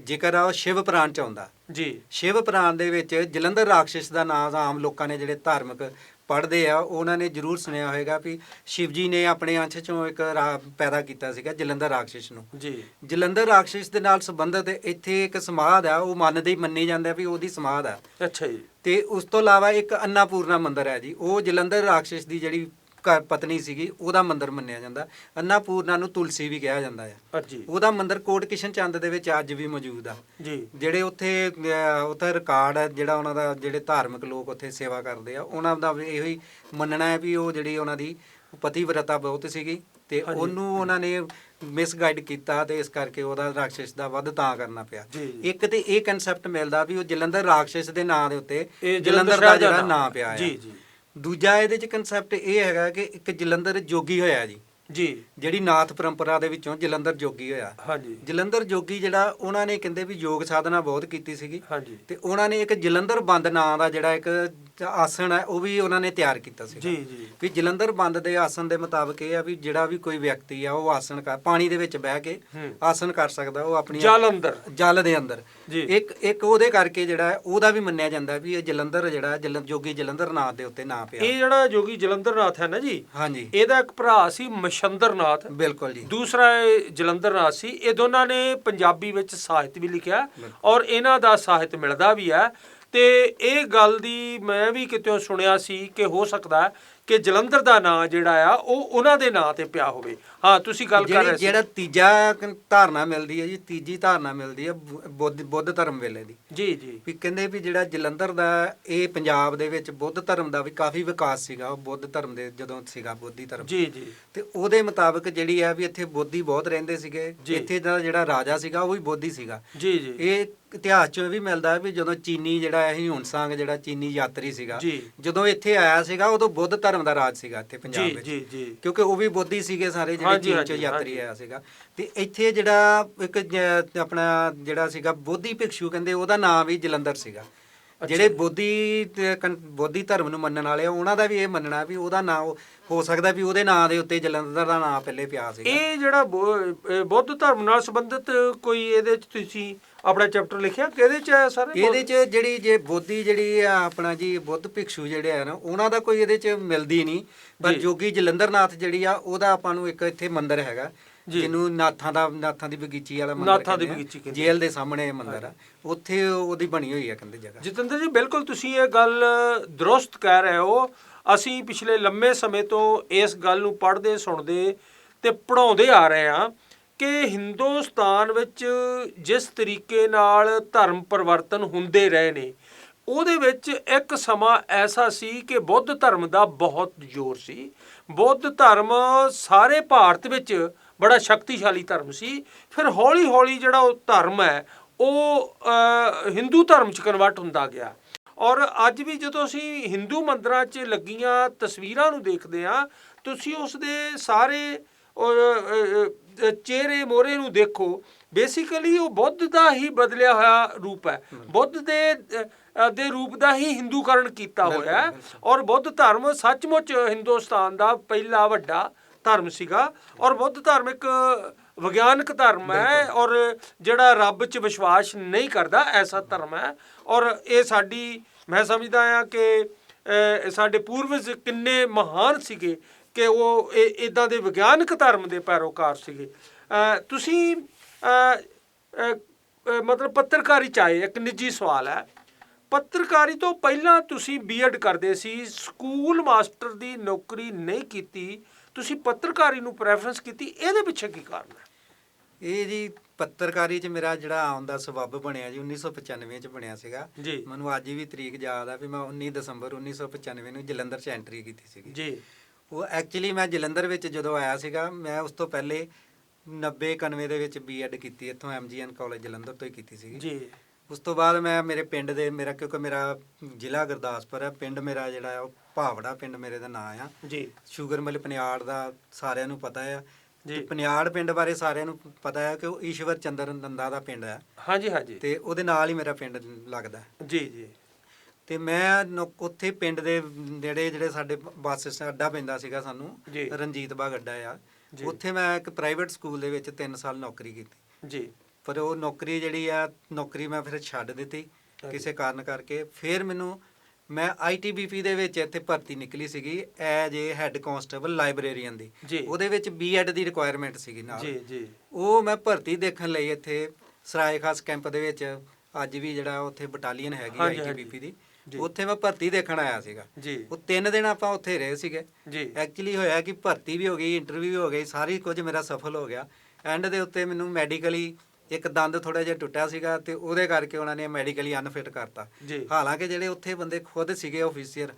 ਜ਼ਿਕਰ ਆ ਉਹ ਸ਼ਿਵ ਪੁਰਾਣ ਚ ਆਉਂਦਾ। ਜੀ। ਸ਼ਿਵ ਪੁਰਾਣ ਦੇ ਵਿੱਚ ਜਲੰਧਰ ਰਾਖਸ਼ ਦਾ ਨਾਮ ਆਮ ਲੋਕਾਂ ਨੇ ਜਿਹੜੇ ਧਾਰਮਿਕ ਪੜ੍ਹਦੇ ਆ ਉਹਨਾਂ ਨੇ ਜ਼ਰੂਰ ਸੁਣਿਆ ਹੋਵੇਗਾ ਵੀ ਸ਼ਿਵ ਜੀ ਨੇ ਆਪਣੇ ਅੰਸ਼ ਚੋਂ ਇੱਕ ਪੈਦਾ ਕੀਤਾ ਸੀਗਾ ਜਲੰਧਰ ਰਾਖਸ਼ ਨੂੰ। ਜੀ। ਜਲੰਧਰ ਰਾਖਸ਼ ਦੇ ਨਾਲ ਸੰਬੰਧਿਤ ਇੱਥੇ ਇੱਕ ਸਮਾਧ ਆ ਉਹ ਮੰਨਦੇ ਹੀ ਮੰਨੀ ਜਾਂਦਾ ਵੀ ਉਹਦੀ ਸਮਾਧ ਆ। ਅੱਛਾ ਜੀ। ਤੇ ਉਸ ਤੋਂ ਇਲਾਵਾ ਇੱਕ ਅੰਨਾਪੂਰਨਾ ਮੰਦਿਰ ਹੈ ਜੀ ਉਹ ਜਲੰਧਰ ਰਾਖਸ਼ ਦੀ ਜਿਹੜੀ ਘਰ ਪਤਨੀ ਸੀਗੀ ਉਹਦਾ ਮੰਦਿਰ ਮੰਨਿਆ ਜਾਂਦਾ। ਅੰਨਾਪੂਰਨਾ ਨੂੰ ਤੁਲਸੀ ਵੀ ਕਿਹਾ ਜਾਂਦਾ ਹੈ ਜੀ। ਉਹਦਾ ਮੰਦਿਰ ਕੋਟ ਕਿਸ਼ਨ ਚੰਦ ਦੇ ਵਿੱਚ ਅੱਜ ਵੀ ਮੌਜੂਦ ਆ। ਜੀ। ਜਿਹੜੇ ਉੱਥੇ ਅਹ, ਉੱਥੇ ਰਿਕਾਰਡ ਹੈ ਜਿਹੜਾ ਉਹਨਾਂ ਦਾ ਜਿਹੜੇ ਧਾਰਮਿਕ ਲੋਕ ਉੱਥੇ ਸੇਵਾ ਕਰਦੇ ਆ ਉਹਨਾਂ ਦਾ ਵੀ ਇਹੋ ਹੀ ਮੰਨਣਾ ਹੈ ਵੀ ਉਹ ਜਿਹੜੀ ਉਹਨਾਂ ਦੀ ਪਤੀਵਰਤਾ ਬਹੁਤ ਸੀਗੀ ਤੇ ਹਾਂਜੀ। ਉਹਨੂੰ ਉਹਨਾਂ ਨੇ ਮਿਸਗਾਈਡ ਕੀਤਾ ਤੇ ਇਸ ਕਰਕੇ ਉਹਦਾ ਰਾਖਸ਼ ਦਾ ਵੱਧ ਤਾਂ ਕਰਨਾ ਪਿਆ। ਜੀ, ਜੀ। ਇੱਕ ਤੇ ਇਹ ਕਨਸੈਪਟ ਮਿਲਦਾ ਵੀ ਉਹ ਜਲੰਧਰ ਰਾਖਸ਼ ਦੇ ਨਾਂ ਦੇ ਉੱਤੇ ਇਹ ਜਲੰਧਰ ਦਾ ਜਿਹੜਾ ਨਾਂ। ਪਿਆ ਹੈ ਜੀ ਜੀ। ਦੂਜਾ ਇਹਦੇ ਚ ਕਨਸੈਪਟ ਇਹ ਹੈਗਾ ਕਿ ਇੱਕ ਜਲੰਧਰ ਜੋਗੀ ਹੋਇਆ ਜੀ। ਜੀ। ਜਿਹੜੀ ਨਾਥ ਪਰੰਪਰਾ ਦੇ ਵਿੱਚੋਂ ਜਲੰਧਰ ਜੋਗੀ ਹੋਇਆ। ਹਾਂਜੀ। ਜਲੰਧਰ ਜੋਗੀ ਜਿਹੜਾ ਉਹਨਾਂ ਨੇ ਕਹਿੰਦੇ ਵੀ ਯੋਗ ਸਾਧਨਾ ਬਹੁਤ ਕੀਤੀ ਸੀਗੀ। ਹਾਂਜੀ। ਤੇ ਉਹਨਾਂ ਨੇ ਇੱਕ ਜਲੰਧਰ ਬੰਦ ਨਾਂ ਦਾ ਜਿਹੜਾ ਇੱਕ ਆਸਣ ਹੈ ਉਹ ਵੀ ਉਹਨਾਂ ਨੇ ਤਿਆਰ ਕੀਤਾ ਸੀ ਜੀ ਜੀ। ਵੀ ਜਲੰਧਰ ਬੰਦ ਦੇ ਆਸਣ ਦੇ ਮੁਤਾਬਕ ਇਹ ਆ ਵੀ ਜਿਹੜਾ ਵੀ ਕੋਈ ਵਿਅਕਤੀ ਆ ਉਹ ਆਸਣ ਕਰ ਪਾਣੀ ਦੇ ਵਿੱਚ ਬਹਿ ਕੇ। ਆਸਣ ਕਰ ਸਕਦਾ ਉਹ ਆਪਣੀ ਜਲ ਅੰਦਰ। ਜਲ ਦੇ ਅੰਦਰ। ਇੱਕ ਇੱਕ ਉਹਦੇ ਕਰਕੇ ਜਿਹੜਾ ਉਹਦਾ ਵੀ ਮੰਨਿਆ ਜਾਂਦਾ ਵੀ ਇਹ ਜਲੰਧਰ ਜਿਹੜਾ ਜੋਗੀ ਜਲੰਧਰ ਨਾਂ ਦੇ ਉੱਤੇ ਨਾਂ ਪਿਆ। ਇਹ ਜਿਹੜਾ ਜੋਗੀ ਜਲੰਧਰਨਾਥ ਹੈ ਨਾ ਜੀ ਹਾਂਜੀ। ਇਹਦਾ ਇੱਕ ਭਰਾ ਸੀ ਮਸ਼ੰਦਰਨਾਥ। ਬਿਲਕੁਲ ਜੀ। ਦੂਸਰਾ ਇਹ ਜਲੰਧਰਨਾਥ ਸੀ। ਇਹ ਦੋਨਾਂ ਨੇ ਪੰਜਾਬੀ ਵਿੱਚ ਸਾਹਿਤ ਵੀ ਲਿਖਿਆ। ਔਰ ਇਹਨਾਂ ਦਾ ਸਾਹਿਤ ਮਿਲਦਾ ਵੀ ਹੈ। ਤੇ ਇਹ ਗੱਲ ਦੀ ਮੈਂ ਵੀ ਕਿਤੇੋਂ ਸੁਣਿਆ ਸੀ ਕਿ ਹੋ ਸਕਦਾ ਕਿ ਜਲੰਧਰ ਦਾ ਨਾਂ ਜਿਹੜਾ ਆ ਉਹ ਉਹਨਾਂ ਦੇ ਨਾਂ ਤੇ ਪਿਆ ਹੋਵੇ। ਹਾਂ ਤੁਸੀਂ ਗੱਲ ਕਰ ਰਹੇ ਸੀ। ਜਿਹੜਾ ਤੀਜਾ ਧਾਰਨਾ ਮਿਲਦੀ ਹੈ ਜੀ ਤੀਜੀ ਧਾਰਨਾ ਮਿਲਦੀ ਹੈ ਬੁੱਧ ਬੁੱਧ ਧਰਮ ਵੇਲੇ ਦੀ। ਜੀ ਜੀ। ਵੀ ਕਹਿੰਦੇ ਵੀ ਜਿਹੜਾ ਜਲੰਧਰ ਦਾ ਇਹ ਪੰਜਾਬ ਦੇ ਵਿੱਚ ਬੁੱਧ ਧਰਮ ਦਾ ਵੀ ਕਾਫੀ ਵਿਕਾਸ ਸੀਗਾ ਉਹ ਬੁੱਧ ਧਰਮ ਦੇ ਜਦੋਂ ਸੀਗਾ ਬੋਧੀ ਧਰਮ। ਜੀ ਜੀ। ਤੇ ਉਹਦੇ ਮੁਤਾਬਕ ਜਿਹੜੀ ਆ ਵੀ ਇੱਥੇ ਬੋਧੀ ਬਹੁਤ ਰਹਿੰਦੇ ਸੀਗੇ। ਇੱਥੇ ਦਾ ਜਿਹੜਾ ਰਾਜਾ ਸੀਗਾ ਉਹ ਵੀ ਬੋਧੀ ਸੀਗਾ। ਜੀ ਜੀ। ਇਹ ਇਤਿਹਾਸ ਚੋਂ ਵੀ ਮਿਲਦਾ ਵੀ ਜਦੋਂ ਚੀਨੀ ਜਿਹੜਾ ਇਹ ਹਿਊਨ-ਸਾਂਗ ਜਿਹੜਾ ਚੀਨੀ ਯਾਤਰੀ ਸੀਗਾ। ਜਦੋਂ ਇੱਥੇ ਆਇਆ ਸੀਗਾ ਉਦੋਂ ਬੁੱਧ ਧਰਮ ਦਾ ਰਾਜ ਸੀਗਾ ਇੱਥੇ ਪੰਜਾਬ ਵਿੱਚ। ਜੀ ਜੀ। ਕਿਉਂਕਿ ਉਹ ਵੀ ਬੋਧੀ ਸੀਗੇ ਸਾਰੇ ਜਿਹੜੇ ਚੀਨ ਚੋਂ ਯਾਤਰੀ। ਆਇਆ ਸੀਗਾ। ਤੇ ਇੱਥੇ ਜਿਹੜਾ ਇੱਕ ਆਪਣਾ ਜਿਹੜਾ ਸੀਗਾ ਬੋਧੀ ਭਿਕਸ਼ੂ ਕਹਿੰਦੇ ਉਹਦਾ ਨਾਮ ਵੀ ਜਲੰਧਰ ਸੀਗਾ। ਜਿਹੜੇ ਬੋਧੀ ਬੋਧੀ ਧਰਮ ਨੂੰ ਮੰਨਣ ਵਾਲੇ ਉਹਨਾਂ ਦਾ ਵੀ ਇਹ ਮੰਨਣਾ ਵੀ ਉਹਦਾ ਨਾਮ ਹੋ ਸਕਦਾ ਵੀ ਉਹਦੇ ਨਾਂ ਦੇ ਉੱਤੇ ਜਲੰਧਰ ਦਾ ਨਾਮ ਪਹਿਲੇ ਪਿਆ ਸੀਗਾ। ਇਹ ਜਿਹੜਾ ਬੁੱਧ ਧਰਮ ਨਾਲ ਸੰਬੰਧਿਤ ਕੋਈ ਇਹਦੇ ਚ ਤੁਸੀਂ ਆਪਣਾ ਚੈਪਟਰ ਲਿਖਿਆ? ਕਿਹਦੇ ਚ ਹੈ ਸਰ ਇਹਦੇ ਚ ਜਿਹੜੀ ਜੇ ਬੋਧੀ ਜਿਹੜੀ ਆ ਆਪਣਾ ਜੀ ਬੁੱਧ ਭਿਕਸ਼ੂ ਜਿਹੜੇ ਆ ਨਾ ਉਹਨਾਂ ਦਾ ਕੋਈ ਇਹਦੇ ਚ ਮਿਲਦੀ ਨਹੀਂ। ਪਰ। ਜੋਗੀ ਜਲੰਧਰਨਾਥ ਜਿਹੜੀ ਆ ਉਹਦਾ ਆਪਾਂ ਨੂੰ ਇੱਕ ਇੱਥੇ ਮੰਦਿਰ ਹੈਗਾ। ਜਿਹਨੂੰ ਨਾਥਾਂ ਦਾ ਨਾਥਾਂ ਦੀ ਬਗੀਚੀ ਵਾਲਾ ਮੰਦਿਰ ਨਾਥਾਂ ਦੀ ਆ। ਬਗੀਚੀ ਕਹਿੰਦੇ ਜੇਲ੍ਹ ਦੇ ਸਾਹਮਣੇ ਇਹ ਮੰਦਿਰ ਆ। ਉੱਥੇ ਉਹਦੀ ਬਣੀ ਹੋਈ ਆ ਕਹਿੰਦੇ ਜਗ੍ਹਾ। ਜਤਿੰਦਰ ਜੀ ਬਿਲਕੁਲ ਤੁਸੀਂ ਇਹ ਗੱਲ ਦਰੁਸਤ ਕਹਿ ਰਹੇ ਹੋ। ਅਸੀਂ ਪਿਛਲੇ ਲੰਮੇ ਸਮੇਂ ਤੋਂ ਇਸ ਗੱਲ ਨੂੰ ਪੜ੍ਹਦੇ ਸੁਣਦੇ ਤੇ ਪੜਾਉਂਦੇ ਆ ਰਹੇ ਹਾਂ। ਕਿ ਹਿੰਦੁਸਤਾਨ ਵਿੱਚ ਜਿਸ ਤਰੀਕੇ ਨਾਲ ਧਰਮ ਪਰਿਵਰਤਨ ਹੁੰਦੇ ਰਹੇ ਨੇ, ਉਹਦੇ ਵਿੱਚ ਇੱਕ ਸਮਾਂ ਐਸਾ ਸੀ ਕਿ ਬੁੱਧ ਧਰਮ ਦਾ ਬਹੁਤ ਜ਼ੋਰ ਸੀ। ਬੁੱਧ ਧਰਮ ਸਾਰੇ ਭਾਰਤ ਵਿੱਚ ਬੜਾ ਸ਼ਕਤੀਸ਼ਾਲੀ ਧਰਮ ਸੀ। ਫਿਰ ਹੌਲੀ-ਹੌਲੀ ਜਿਹੜਾ ਉਹ ਧਰਮ ਹੈ, ਉਹ ਹਿੰਦੂ ਧਰਮ ਚ ਕਨਵਰਟ ਹੁੰਦਾ ਗਿਆ। ਔਰ ਅੱਜ ਵੀ ਜਦੋਂ ਅਸੀਂ ਹਿੰਦੂ ਮੰਦਰਾਂ 'ਚ ਲੱਗੀਆਂ ਤਸਵੀਰਾਂ ਨੂੰ ਦੇਖਦੇ ਹਾਂ, ਤੁਸੀਂ ਉਸ ਦੇ ਸਾਰੇ ਚਿਹਰੇ ਮੋਹਰੇ ਨੂੰ ਦੇਖੋ ਬੇਸਿਕਲੀ ਉਹ ਬੁੱਧ ਦਾ ਹੀ ਬਦਲਿਆ ਹੋਇਆ ਰੂਪ ਹੈ। ਬੁੱਧ ਦੇ ਦੇ ਰੂਪ ਦਾ ਹੀ ਹਿੰਦੂਕਰਨ ਕੀਤਾ ਹੋਇਆ ਹੈ ਔਰ ਬੁੱਧ ਧਰਮ ਸੱਚਮੁੱਚ ਹਿੰਦੁਸਤਾਨ ਦਾ ਪਹਿਲਾ ਵੱਡਾ ਧਰਮ ਸੀਗਾ ਔਰ ਬੁੱਧ ਧਰਮ ਇੱਕ ਵਿਗਿਆਨਕ ਧਰਮ ਹੈ ਔਰ ਜਿਹੜਾ ਰੱਬ 'ਚ ਵਿਸ਼ਵਾਸ ਨਹੀਂ ਕਰਦਾ ਐਸਾ ਧਰਮ ਹੈ। ਔਰ ਇਹ ਸਾਡੀ ਮੈਂ ਸਮਝਦਾ ਆ ਕਿ ਸਾਡੇ ਪੂਰਵਜ ਕਿੰਨੇ ਮਹਾਨ ਸੀਗੇ ਕਿ ਉਹ ਇਦਾਂ ਦੇ ਵਿਗਿਆਨਕ ਧਰਮ ਦੇ ਪੈਰੋਕਾਰ ਸੀਗੇ। ਤੁਸੀਂ ਮਤਲਬ ਪੱਤਰਕਾਰੀ ਚਾਹੇ ਇੱਕ ਨਿੱਜੀ ਸਵਾਲ ਹੈ। ਪੱਤਰਕਾਰੀ ਤੋਂ ਪਹਿਲਾਂ ਤੁਸੀਂ ਬੀਐਡ ਕਰਦੇ ਸੀ ਸਕੂਲ ਮਾਸਟਰ ਦੀ ਨੌਕਰੀ ਨਹੀਂ ਕੀਤੀ ਤੁਸੀਂ ਪੱਤਰਕਾਰੀ ਨੂੰ ਪ੍ਰੈਫਰੈਂਸ ਕੀਤੀ ਇਹਦੇ ਪਿੱਛੇ ਕੀ ਕਾਰਨ ਹੈ? ਇਹ ਜੀ ਪੱਤਰਕਾਰੀ ਚ ਮੇਰਾ ਜਿਹੜਾ ਆਉਣ ਦਾ ਸਬੱਬ ਬਣਿਆ ਜੀ 1995 ਚ ਬਣਿਆ ਸੀਗਾ। ਮੈਨੂੰ ਅੱਜ ਵੀ ਤਰੀਕ ਯਾਦ ਆ ਵੀ ਮੈਂ 19 ਦਸੰਬਰ 1995 ਨੂੰ ਜਲੰਧਰ ਚ ਐਂਟਰੀ ਕੀਤੀ ਸੀਗੀ। ਜੀ। ਉਹ ਐਕਚੁਅਲੀ ਮੈਂ ਜਲੰਧਰ ਵਿੱਚ ਜਦੋਂ ਆਇਆ ਸੀਗਾ ਮੈਂ ਉਸ ਤੋਂ ਪਹਿਲੇ 90 91 ਦੇ ਵਿੱਚ ਬੀਐਡ ਕੀਤੀ ਇੱਥੋਂ ਐਮਜੀਐਨ ਕਾਲਜ ਜਲੰਧਰ ਤੋਂ ਹੀ ਕੀਤੀ ਸੀਗੀ। ਜੀ। ਉਸ ਤੋਂ ਬਾਅਦ ਮੈਂ ਮੇਰੇ ਪਿੰਡ ਦੇ ਮੇਰਾ ਕਿਉਂਕਿ ਮੇਰਾ ਜ਼ਿਲ੍ਹਾ ਗੁਰਦਾਸਪੁਰ ਹੈ ਪਿੰਡ ਮੇਰਾ ਜਿਹੜਾ ਉਹ ਭਾਵੜਾ ਪਿੰਡ ਮੇਰੇ ਦਾ ਨਾਂ ਆ। ਜੀ। ਸ਼ੂਗਰ ਮਿਲ ਪਨਿਆੜ ਦਾ ਸਾਰਿਆਂ ਨੂੰ ਪਤਾ ਆ। ਜੀ। ਪਨਿਆੜ ਪਿੰਡ ਬਾਰੇ ਸਾਰਿਆਂ ਨੂੰ ਪਤਾ ਹੈ ਕਿ ਉਹ ਈਸ਼ਵਰ ਚੰਦਰ ਨੰਦਾ ਦਾ ਪਿੰਡ ਹੈ। ਹਾਂਜੀ ਹਾਂਜੀ। ਤੇ ਉਹਦੇ ਨਾਲ ਹੀ ਮੇਰਾ ਪਿੰਡ ਲੱਗਦਾ। ਜੀ ਜੀ। ਤੇ ਮੈਂ ਨੌ- ਉੱਥੇ ਪਿੰਡ ਦੇ ਨੇੜੇ ਜਿਹੜੇ ਸਾਡੇ ਬੱਸ ਅੱਡਾ ਪੈਂਦਾ ਸੀਗਾ ਸਾਨੂੰ ਜੀ। ਰਣਜੀਤ ਬਾਗ ਅੱਡਾ ਆ ਜੀ। ਉੱਥੇ ਮੈਂ ਇੱਕ ਪ੍ਰਾਈਵੇਟ ਸਕੂਲ ਦੇ ਵਿੱਚ 3 ਸਾਲ ਨੌਕਰੀ ਕੀਤੀ ਜੀ ਪਰ ਉਹ ਨੌਕਰੀ ਜਿਹੜੀ ਆ ਨੌਕਰੀ ਮੈਂ ਫਿਰ ਛੱਡ ਦਿੱਤੀ ਹਾਂਜੀ। ਕਿਸੇ ਕਾਰਨ ਕਰਕੇ ਫਿਰ ਮੈਨੂੰ ਮੈਂ ਆਈਟੀਬੀਪੀ ਦੇ ਵਿੱਚ ਇੱਥੇ ਭਰਤੀ ਨਿਕਲੀ ਸੀਗੀ as a head constable librarian ਦੀ ਜੀ। ਉਹਦੇ ਵਿੱਚ ਬੀਐਡ ਦੀ ਰਿਕੁਆਇਰਮੈਂਟ ਸੀਗੀ ਨਾਲ ਜੀ ਜੀ ਉਹ ਮੈਂ ਭਰਤੀ ਦੇਖਣ ਲਈ ਇੱਥੇ ਸਰਾਏ ਖਾਸ ਕੈਂਪ ਦੇ ਵਿੱਚ ਅੱਜ ਵੀ ਜਿਹੜਾ ਉੱਥੇ ਬਟਾਲੀਅਨ ਹੈਗੀ ਹਾਂਜੀ, ਆਈਟੀਬੀਪੀ ਦੀ। ਉੱਥੇ ਮੈਂ ਭਰਤੀ ਦੇਖਣ ਆਇਆ ਸੀਗਾ। ਜੀ। ਉਹ ਤਿੰਨ ਦਿਨ ਆਪਾਂ ਉੱਥੇ ਰਹੇ ਸੀਗੇ। ਜੀ। ਐਕਚੁਅਲੀ ਹੋਇਆ ਕਿ ਭਰਤੀ ਵੀ ਹੋ ਗਈ ਇੰਟਰਵਿਊ ਵੀ ਹੋ ਗਈ ਸਾਰੀ ਕੁਝ ਮੇਰਾ ਸਫਲ ਹੋ ਗਿਆ। ਐਂਡ ਦੇ ਉੱਤੇ ਮੈਨੂੰ ਮੈਡੀਕਲੀ ਇੱਕ ਦੰਦ ਥੋੜਾ ਜਿਹਾ ਟੁੱਟਿਆ ਸੀਗਾ ਤੇ ਉਹਦੇ ਕਰਕੇ ਉਹਨਾਂ ਨੇ ਮੈਡੀਕਲੀ ਅਨਫਿਟ ਕਰਤਾ। ਹਾਲਾਂਕਿ ਜਿਹੜੇ ਉੱਥੇ ਬੰਦੇ ਖੁਦ ਸੀਗੇ ਆਫੀਸਰ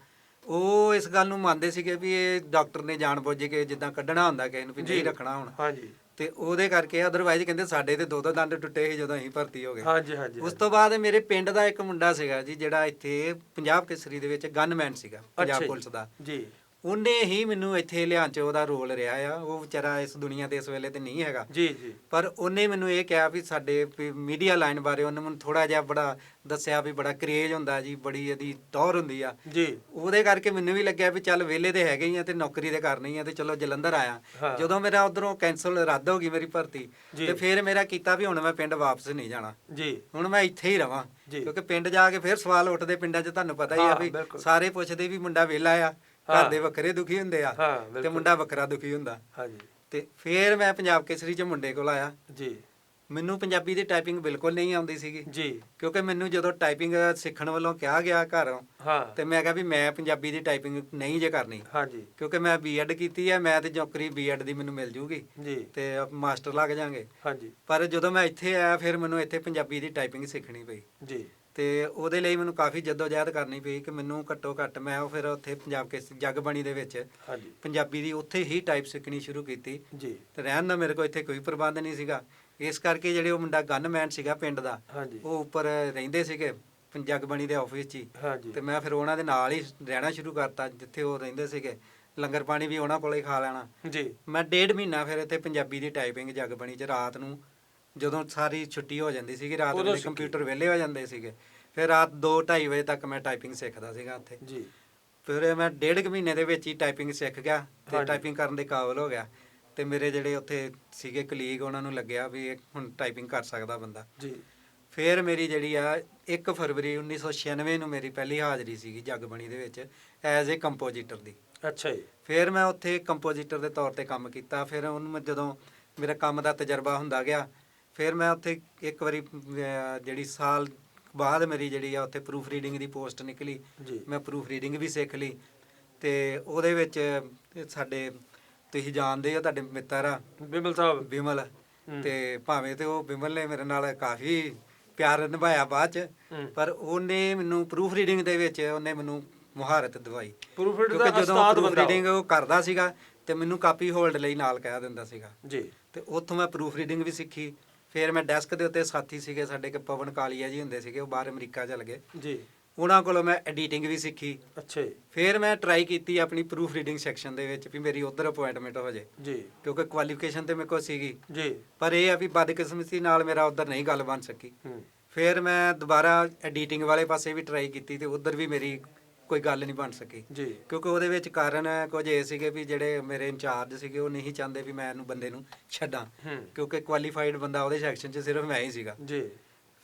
ਉਹ ਇਸ ਗੱਲ ਨੂੰ ਮੰਨਦੇ ਸੀਗੇ ਵੀ ਇਹ ਡਾਕਟਰ ਨੇ ਜਾਣਬੁੱਝ ਕੇ ਜਿੱਦਾਂ ਕੱਢਣਾ ਹੁੰਦਾ ਕਿਸੇ ਨੂੰ ਵੀ ਜੀ। ਨਹੀਂ ਰੱਖਣਾ ਹੁਣ। ਹਾਂਜੀ। ਤੇ ਉਹਦੇ ਕਰਕੇ ਅਦਰਵਾਈਜ਼ ਕਹਿੰਦੇ ਸਾਡੇ ਤੇ ਦੋ ਦੋ ਦੰਦ ਟੁੱਟੇ ਸੀ ਜਦੋਂ ਅਸੀਂ ਭਰਤੀ ਹੋ ਗਏ। ਹਾਂਜੀ ਹਾਂਜੀ ਉਸ ਤੋਂ ਬਾਅਦ ਮੇਰੇ ਪਿੰਡ ਦਾ ਇੱਕ ਮੁੰਡਾ ਸੀਗਾ ਜੀ ਜਿਹੜਾ ਇੱਥੇ ਪੰਜਾਬ ਕੇਸਰੀ ਦੇ ਵਿੱਚ ਗਨਮੈਨ ਸੀਗਾ ਪੰਜਾਬ। ਪੁਲਿਸ ਦਾ। ਜੀ। ਉਹਨੇ ਹੀ ਮੈਨੂੰ ਇੱਥੇ ਲਿਆਉਣ ਚ ਉਹਦਾ ਰੋਲ ਰਿਹਾ ਆ ਉਹ ਵਿਚਾਰਾ ਇਸ ਦੁਨੀਆ ਤੇ ਇਸ ਵੇਲੇ ਤੇ ਨਹੀਂ ਹੈਗਾ ਜੀ ਜੀ ਪਰ ਉਹਨੇ ਮੈਨੂੰ ਇਹ ਕਿਹਾ ਵੀ ਸਾਡੇ ਮੀਡੀਆ ਲਾਈਨ ਬਾਰੇ ਉਹਨੇ ਮੈਨੂੰ ਥੋੜਾ ਜਿਹਾ ਬੜਾ ਦੱਸਿਆ ਵੀ ਬੜਾ ਕਰੇਜ ਹੁੰਦਾ ਜੀ ਬੜੀ ਇਹਦੀ ਟੌਰ ਹੁੰਦੀ ਆ ਜੀ ਉਹਦੇ ਕਰਕੇ ਮੈਨੂੰ ਵੀ ਲੱਗਿਆ ਵੀ ਚੱਲ ਵਿਹਲੇ ਤੇ ਹੈਗੇ ਹੀ ਆ ਤੇ ਨੌਕਰੀ ਤੇ ਕਰਨੀ ਆ ਤੇ ਚਲੋ ਜਲੰਧਰ ਆਇਆ। ਜਦੋਂ ਮੇਰਾ ਉਧਰੋਂ ਕੈਨਸਲ ਰੱਦ ਹੋ ਗਈ ਮੇਰੀ ਭਰਤੀ। ਤੇ ਫਿਰ ਮੇਰਾ ਕੀਤਾ ਵੀ ਹੁਣ ਮੈਂ ਪਿੰਡ ਵਾਪਸ ਨਹੀਂ ਜਾਣਾ ਜੀ ਹੁਣ ਮੈਂ ਇੱਥੇ ਹੀ ਰਵਾਂ। ਕਿਉਂਕਿ ਪਿੰਡ ਜਾ ਕੇ ਫਿਰ ਸਵਾਲ ਉੱਠਦੇ ਪਿੰਡਾਂ 'ਚ ਤੁਹਾਨੂੰ ਪਤਾ ਹੀ ਆ ਵੀ। ਸਾਰੇ ਪੁੱਛਦੇ ਵੀ ਮੁੰਡਾ ਵਿਹਲਾ ਆ। ਘਰ ਦੇ ਵੱਖਰੇ ਦੁਖੀ ਹੁੰਦੇ ਆ ਤੇ। ਮੁੰਡਾ ਵੱਖਰਾ ਦੁਖੀ ਹੁੰਦਾ। ਹਾਂਜੀ। ਤੇ ਫਿਰ ਮੈਂ ਪੰਜਾਬ ਕੇਸਰੀ 'ਚ ਮੁੰਡੇ ਕੋਲ ਆਇਆ। ਜੀ। ਮੈਨੂੰ ਪੰਜਾਬੀ ਦੀ ਟਾਈਪਿੰਗ ਬਿਲਕੁਲ ਨਹੀਂ ਆਉਂਦੀ ਸੀਗੀ। ਜੀ। ਕਿਉਂਕਿ ਮੈਨੂੰ ਜਦੋਂ ਟਾਈਪਿੰਗ ਸਿੱਖਣ ਵੱਲੋਂ ਕਿਹਾ ਗਿਆ ਘਰੋਂ ਹਾਂ। ਤੇ ਮੈਂ ਕਿਹਾ ਵੀ ਮੈਂ ਪੰਜਾਬੀ ਦੀ ਟਾਈਪਿੰਗ ਨਹੀਂ ਜੇ ਕਰਨੀ। ਹਾਂਜੀ। ਕਿਉਂਕਿ ਮੈਂ ਬੀਐਡ ਕੀਤੀ ਹੈ ਮੈਂ ਤੇ ਨੌਕਰੀ ਬੀਐਡ ਦੀ ਮੈਨੂੰ ਮਿਲ ਜੂਗੀ। ਜੀ। ਤੇ ਮਾਸਟਰ ਲੱਗ ਜਾਾਂਗੇ। ਹਾਂਜੀ। ਪਰ ਜਦੋਂ ਮੈਂ ਇੱਥੇ ਆਇਆ ਫਿਰ ਮੈਨੂੰ ਇੱਥੇ ਪੰਜਾਬੀ ਦੀ ਟਾਈਪਿੰਗ ਸਿੱਖਣੀ ਪਈ। ਜੀ। ਤੇ ਉਹਦੇ ਲਈ ਮੈਨੂੰ ਕਾਫੀ ਜਦੋਜਹਿਦ ਕਰਨੀ ਪਈ ਕਿ ਮੈਨੂੰ ਘੱਟੋ ਘੱਟ ਮੈਂ ਉਹ ਫਿਰ ਉੱਥੇ ਪੰਜਾਬ ਕੇ ਜਗਬਾਣੀ ਦੇ ਵਿੱਚ ਹਾਂਜੀ। ਪੰਜਾਬੀ ਦੀ ਉੱਥੇ ਹੀ ਟਾਈਪ ਸਿੱਖਣੀ ਸ਼ੁਰੂ ਕੀਤੀ। ਜੀ। ਤੇ ਰਹਿਣ ਦਾ ਮੇਰੇ ਕੋਲ ਇੱਥੇ ਕੋਈ ਪ੍ਰਬੰਧ ਨਹੀਂ ਸੀਗਾ। ਇਸ ਕਰਕੇ ਜਿਹੜੇ ਉਹ ਮੁੰਡਾ ਗਨਮੈਨ ਸੀਗਾ ਪਿੰਡ ਦਾ ਉਹ ਉੱਪਰ ਰਹਿੰਦੇ ਸੀਗੇ ਜਗਬਾਣੀ ਦੇ ਆਫਿਸ 'ਚ ਹੀ। ਹਾਂਜੀ। ਤੇ ਮੈਂ ਫਿਰ ਉਹਨਾਂ ਦੇ ਨਾਲ ਹੀ ਰਹਿਣਾ ਸ਼ੁਰੂ ਕਰਤਾ ਜਿੱਥੇ ਉਹ ਰਹਿੰਦੇ ਸੀਗੇ। ਲੰਗਰ ਪਾਣੀ ਵੀ ਉਹਨਾਂ ਕੋਲੇ ਖਾ ਲੈਣਾ। ਜੀ। ਮੈਂ ਡੇਢ ਮਹੀਨਾ ਫਿਰ ਇੱਥੇ ਪੰਜਾਬੀ ਦੀ ਟਾਈਪਿੰਗ ਜਗਬਾਣੀ 'ਚ ਰਾਤ ਨੂੰ ਜਦੋਂ ਸਾਰੀ ਛੁੱਟੀ ਹੋ ਜਾਂਦੀ ਸੀਗੀ ਰਾਤ ਉਦੋਂ ਸਿੱਖੀ। ਕੰਪਿਊਟਰ ਵਿਹਲੇ ਹੋ ਜਾਂਦੇ ਸੀਗੇ। ਫਿਰ ਰਾਤ 2:30 ਵਜੇ ਤੱਕ ਮੈਂ ਟਾਈਪਿੰਗ ਸਿੱਖਦਾ ਸੀਗਾ ਉੱਥੇ। ਜੀ। ਫਿਰ ਮੈਂ ਡੇਢ ਕੁ ਮਹੀਨੇ ਦੇ ਵਿੱਚ ਹੀ ਟਾਈਪਿੰਗ ਸਿੱਖ ਗਿਆ ਤੇ ਹਾਂਜੀ। ਟਾਈਪਿੰਗ ਕਰਨ ਦੇ ਕਾਬਲ ਹੋ ਗਿਆ। ਤੇ ਮੇਰੇ ਜਿਹੜੇ ਉੱਥੇ ਸੀਗੇ ਕਲੀਗ ਉਹਨਾਂ ਨੂੰ ਲੱਗਿਆ ਵੀ ਇਹ ਹੁਣ ਟਾਈਪਿੰਗ ਕਰ ਸਕਦਾ ਬੰਦਾ। ਜੀ। ਫਿਰ ਮੇਰੀ ਜਿਹੜੀ ਆ 1 ਫਰਵਰੀ 1996 ਨੂੰ ਮੇਰੀ ਪਹਿਲੀ ਹਾਜ਼ਰੀ ਸੀਗੀ ਜਗਬਣੀ ਦੇ ਵਿੱਚ ਐਜ਼ ਅ ਕੰਪੋਜ਼ਿਟਰ ਦੀ। ਅੱਛਾ ਜੀ। ਫਿਰ ਮੈਂ ਉੱਥੇ ਕੰਪੋਜ਼ਿਟਰ ਦੇ ਤੌਰ ਤੇ ਕੰਮ ਕੀਤਾ। ਫਿਰ ਉਹਨੂੰ ਮੈਂ ਜਦੋਂ ਮੇਰਾ ਕੰਮ ਦਾ ਤਜਰਬਾ ਹੁੰਦਾ ਗਿਆ ਫਿਰ ਮੈਂ ਉੱਥੇ ਇੱਕ ਵਾਰੀ ਅਹ, ਜਿਹੜੀ ਸਾਲ ਬਾਅਦ ਮੇਰੀ ਜਿਹੜੀ ਆ ਉੱਥੇ ਪ੍ਰੂਫ ਰੀਡਿੰਗ ਦੀ ਪੋਸਟ ਨਿਕਲੀ। ਜੀ। ਮੈਂ ਪ੍ਰੂਫ ਰੀਡਿੰਗ ਵੀ ਸਿੱਖ ਲਈ ਤੇ ਉਹਦੇ ਵਿੱਚ ਸਾਡੇ ਤੁਸੀਂ ਜਾਣਦੇ ਹੋ ਤੁਹਾਡੇ ਮਿੱਤਰ ਆ। ਬਿਮਲ ਸਾਹਿਬ। ਵਿਮਲ। ਤੇ ਭਾਵੇਂ ਤੇ ਉਹ ਵਿਮਲ ਨੇ ਮੇਰੇ ਨਾਲ ਕਾਫੀ ਪਿਆਰ ਨਿਭਾਇਆ ਬਾਅਦ ਚ। ਪਰ ਉਹਨੇ ਮੈਨੂੰ ਪ੍ਰੂਫ ਰੀਡਿੰਗ ਦੇ ਵਿੱਚ ਉਹਨੇ ਮੈਨੂੰ ਮੁਹਾਰਤ ਦਵਾਈ। ਕਿਉਂਕਿ ਦਾ ਜਦੋਂ ਉਸਤਾਦ ਪ੍ਰੂਫ ਬੰਦਾ ਉਹ। ਰੀਡਿੰਗ ਉਹ ਕਰਦਾ ਸੀਗਾ ਤੇ ਮੈਨੂੰ ਕਾਪੀ ਹੋਲਡ ਲਈ ਨਾਲ ਕਹਿ ਦਿੰਦਾ ਸੀਗਾ। ਜੀ। ਤੇ ਉੱਥੋਂ ਮੈਂ ਪ੍ਰੂਫ ਰੀਡਿੰਗ ਵੀ ਸਿੱਖੀ। ਫਿਰ ਮੈਂ ਡੈਸਕ ਦੇ ਉੱਤੇ ਸਾਥੀ ਸੀਗੇ ਸਾਡੇ ਕਿ ਪਵਨ ਕਾਲੀਆ ਜੀ ਹੁੰਦੇ ਸੀਗੇ ਉਹ ਬਾਹਰ ਅਮਰੀਕਾ ਚਲ ਗਏ। ਜੀ। ਉਹਨਾਂ ਕੋਲੋਂ ਮੈਂ ਐਡੀਟਿੰਗ ਵੀ ਸਿੱਖੀ। ਅੱਛਾ ਜੀ। ਫਿਰ ਮੈਂ ਟਰਾਈ ਕੀਤੀ ਆਪਣੀ ਪ੍ਰੂਫ ਰੀਡਿੰਗ ਸੈਕਸ਼ਨ ਦੇ ਵਿੱਚ ਵੀ ਮੇਰੀ ਉਧਰ ਅਪਾਇੰਟਮੈਂਟ ਹੋ ਜੇ। ਜੀ। ਕਿਉਂਕਿ ਕੁਆਲੀਫਿਕੇਸ਼ਨ ਤੇ ਮੇਰੇ ਕੋਲ ਸੀਗੀ। ਜੀ। ਪਰ ਇਹ ਆ ਵੀ ਬਦਕਿਸਮਤੀ ਨਾਲ ਮੇਰਾ ਉਧਰ ਨਹੀਂ ਗੱਲ ਬਣ ਸਕੀ। ਹੂੰ। ਫਿਰ ਮੈਂ ਦੁਬਾਰਾ ਐਡੀਟਿੰਗ ਵਾਲੇ ਪਾਸੇ ਵੀ ਟਰਾਈ ਕੀਤੀ ਤੇ ਉਧਰ ਵੀ ਮੇਰੀ ਕੋਈ ਗੱਲ ਨਹੀਂ ਬਣ ਸਕੀ। ਜੀ। ਕਿਉਂਕਿ ਉਹਦੇ ਵਿੱਚ ਕਾਰਨ ਕੁਝ ਇਹ ਸੀਗੇ ਵੀ ਜਿਹੜੇ ਮੇਰੇ ਇੰਚਾਰਜ ਸੀਗੇ ਉਹ ਨਹੀਂ ਚਾਹੁੰਦੇ ਵੀ ਮੈਂ ਇਹਨੂੰ ਬੰਦੇ ਨੂੰ ਛੱਡਾਂ। ਕਿਉਂਕਿ ਕੁਆਲੀਫਾਈਡ ਬੰਦਾ ਉਹਦੇ ਸੈਕਸ਼ਨ 'ਚ ਸਿਰਫ ਮੈਂ ਹੀ ਸੀਗਾ। ਜੀ।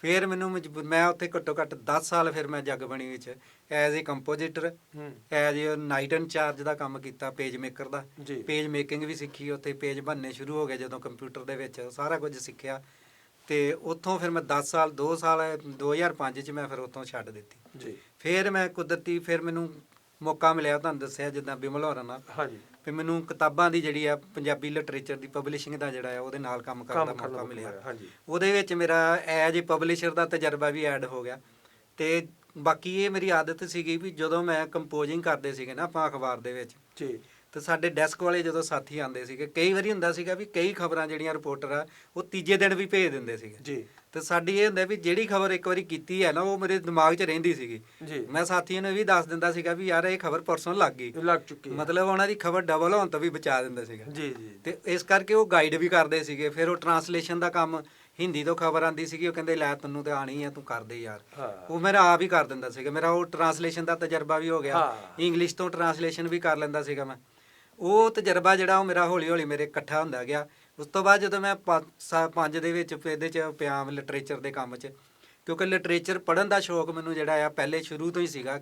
ਫਿਰ ਮੈਨੂੰ ਮੈਂ ਉੱਥੇ ਘੱਟੋ ਘੱਟ 10 ਸਾਲ ਫਿਰ ਮੈਂ ਜਗਬਣੀ ਵਿੱਚ। As a compositor as a night incharge ਦਾ ਕੰਮ ਕੀਤਾ ਪੇਜ ਮੇਕਰ ਦਾ। ਪੇਜ ਮੇਕਿੰਗ ਵੀ ਸਿੱਖੀ ਉੱਥੇ ਪੇਜ ਬਣਨੇ ਸ਼ੁਰੂ ਹੋ ਗਏ ਜਦੋਂ ਕੰਪਿਊਟਰ ਦੇ ਵਿੱਚ ਸਾਰਾ ਕੁਝ ਸਿੱਖਿਆ। ਤੇ ਉੱਥੋਂ ਫਿਰ ਮੈਂ 10 ਸਾਲ 2 ਸਾਲ 2005 ਚ ਮੈਂ ਫਿਰ ਉੱਥੋਂ ਛੱਡ ਦਿੱਤੀ। ਜੀ। ਫਿਰ ਮੈਂ ਕੁਦਰਤੀ ਫਿਰ ਮੈਨੂੰ ਮੌਕਾ ਮਿਲਿਆ ਤੁਹਾਨੂੰ ਦੱਸਿਆ ਜਿੱਦਾਂ ਬਿਮਲ ਹੋਰਾਂ ਨਾਲ। ਹਾਂਜੀ। ਵੀ ਮੈਨੂੰ ਕਿਤਾਬਾਂ ਦੀ ਜਿਹੜੀ ਆ ਪੰਜਾਬੀ ਲਿਟਰੇਚਰ ਦੀ ਪਬਲਿਸ਼ਿੰਗ ਦਾ ਜਿਹੜਾ ਆ ਉਹਦੇ ਨਾਲ ਕੰਮ ਕਰਨ ਦਾ ਮੌਕਾ ਮਿਲਿਆ। ਹਾਂਜੀ। ਉਹਦੇ ਵਿੱਚ ਮੇਰਾ ਐਜ ਅ ਪਬਲਿਸ਼ਰ ਦਾ ਤਜਰਬਾ ਵੀ ਐਡ ਹੋ ਗਿਆ। ਤੇ ਬਾਕੀ ਇਹ ਮੇਰੀ ਆਦਤ ਸੀਗੀ ਵੀ ਜਦੋਂ ਮੈਂ ਕੰਪੋਜ਼ਿੰਗ ਕਰਦੇ ਸੀਗੇ ਨਾ ਆਪਾਂ ਅਖਬਾਰ ਦੇ ਵਿੱਚ ਜੀ। ਤੇ ਸਾਡੇ ਡੈਸਕ ਵਾਲੇ ਜਦੋਂ ਸਾਥੀ ਆਉਂਦੇ ਸੀਗੇ ਕਈ ਵਾਰੀ ਹੁੰਦਾ ਸੀਗਾ ਵੀ ਕਈ ਖਬਰਾਂ ਜਿਹੜੀਆਂ ਰਿਪੋਰਟਰ ਆ ਉਹ ਤੀਜੇ ਦਿਨ ਵੀ ਭੇਜ ਦਿੰਦੇ ਸੀਗੇ। ਜੀ। ਤੇ ਸਾਡੀ ਇਹ ਹੁੰਦਾ ਵੀ ਜਿਹੜੀ ਖਬਰ ਇੱਕ ਵਾਰੀ ਕੀਤੀ ਹੈ ਨਾ ਉਹ ਮੇਰੇ ਦਿਮਾਗ 'ਚ ਰਹਿੰਦੀ ਸੀਗੀ। ਜੀ। ਮੈਂ ਸਾਥੀਆਂ ਨੂੰ ਵੀ ਦੱਸ ਦਿੰਦਾ ਸੀਗਾ ਵੀ ਯਾਰ ਇਹ ਖਬਰ ਪਰਸੋਂ ਲੱਗ ਗਈ। ਲੱਗ ਚੁੱਕੀ। ਮਤਲਬ ਉਹਨਾਂ ਦੀ ਖਬਰ ਡਬਲ ਹੋਣ ਤੋਂ ਵੀ ਬਚਾ ਦਿੰਦਾ ਸੀਗਾ। ਜੀ ਜੀ। ਤੇ ਇਸ ਕਰਕੇ ਉਹ ਗਾਈਡ ਵੀ ਕਰਦੇ ਸੀਗੇ। ਫਿਰ ਉਹ ਟਰਾਂਸਲੇਸ਼ਨ ਦਾ ਕੰਮ ਹਿੰਦੀ ਤੋਂ ਖਬਰ ਆਂਦੀ ਸੀਗੀ ਉਹ ਕਹਿੰਦੇ ਲੈ ਤੈਨੂੰ ਤੇ ਆਣੀ ਆ ਤੂੰ ਕਰ ਦੇ ਯਾਰ। ਉਹ ਮੇਰਾ ਆਪ ਹੀ ਕਰ ਦਿੰਦਾ ਸੀਗਾ। ਮੇਰਾ ਉਹ ਟਰਾਂਸਲੇਸ਼ਨ ਦਾ ਤਜਰਬਾ ਵੀ ਹੋ ਗਿਆ। ਇੰਗਲਿਸ਼ ਤੋਂ ਟਰਾਂਸਲੇਸ਼ਨ ਵੀ ਕਰ ਲੈਂਦਾ ਸੀਗਾ ਮੈਂ। ਉਹ ਤਜਰਬਾ ਜਿਹੜਾ ਉਹ ਮੇਰਾ ਹੌਲੀ ਹੌਲੀ ਮੇਰੇ ਇਕੱਠਾ ਹੁੰਦਾ ਗਿਆ। ਉਸ ਤੋਂ ਬਾਅਦ ਜਦੋਂ ਮੈਂ ਪੰਜ ਦੇ ਵਿੱਚ ਫਿਰ ਇਹਦੇ ਚ ਪਿਆ ਲਿਟਰੇਚਰ ਦੇ ਕੰਮ 'ਚ ਕਿਉਂਕਿ ਲਿਟਰੇਚਰ ਪੜ੍ਹਨ ਦਾ ਸ਼ੌਕ ਮੈਨੂੰ ਜਿਹੜਾ ਆ ਪਹਿਲੇ ਸ਼ੁਰੂ ਤੋਂ ਹੀ ਸੀਗਾ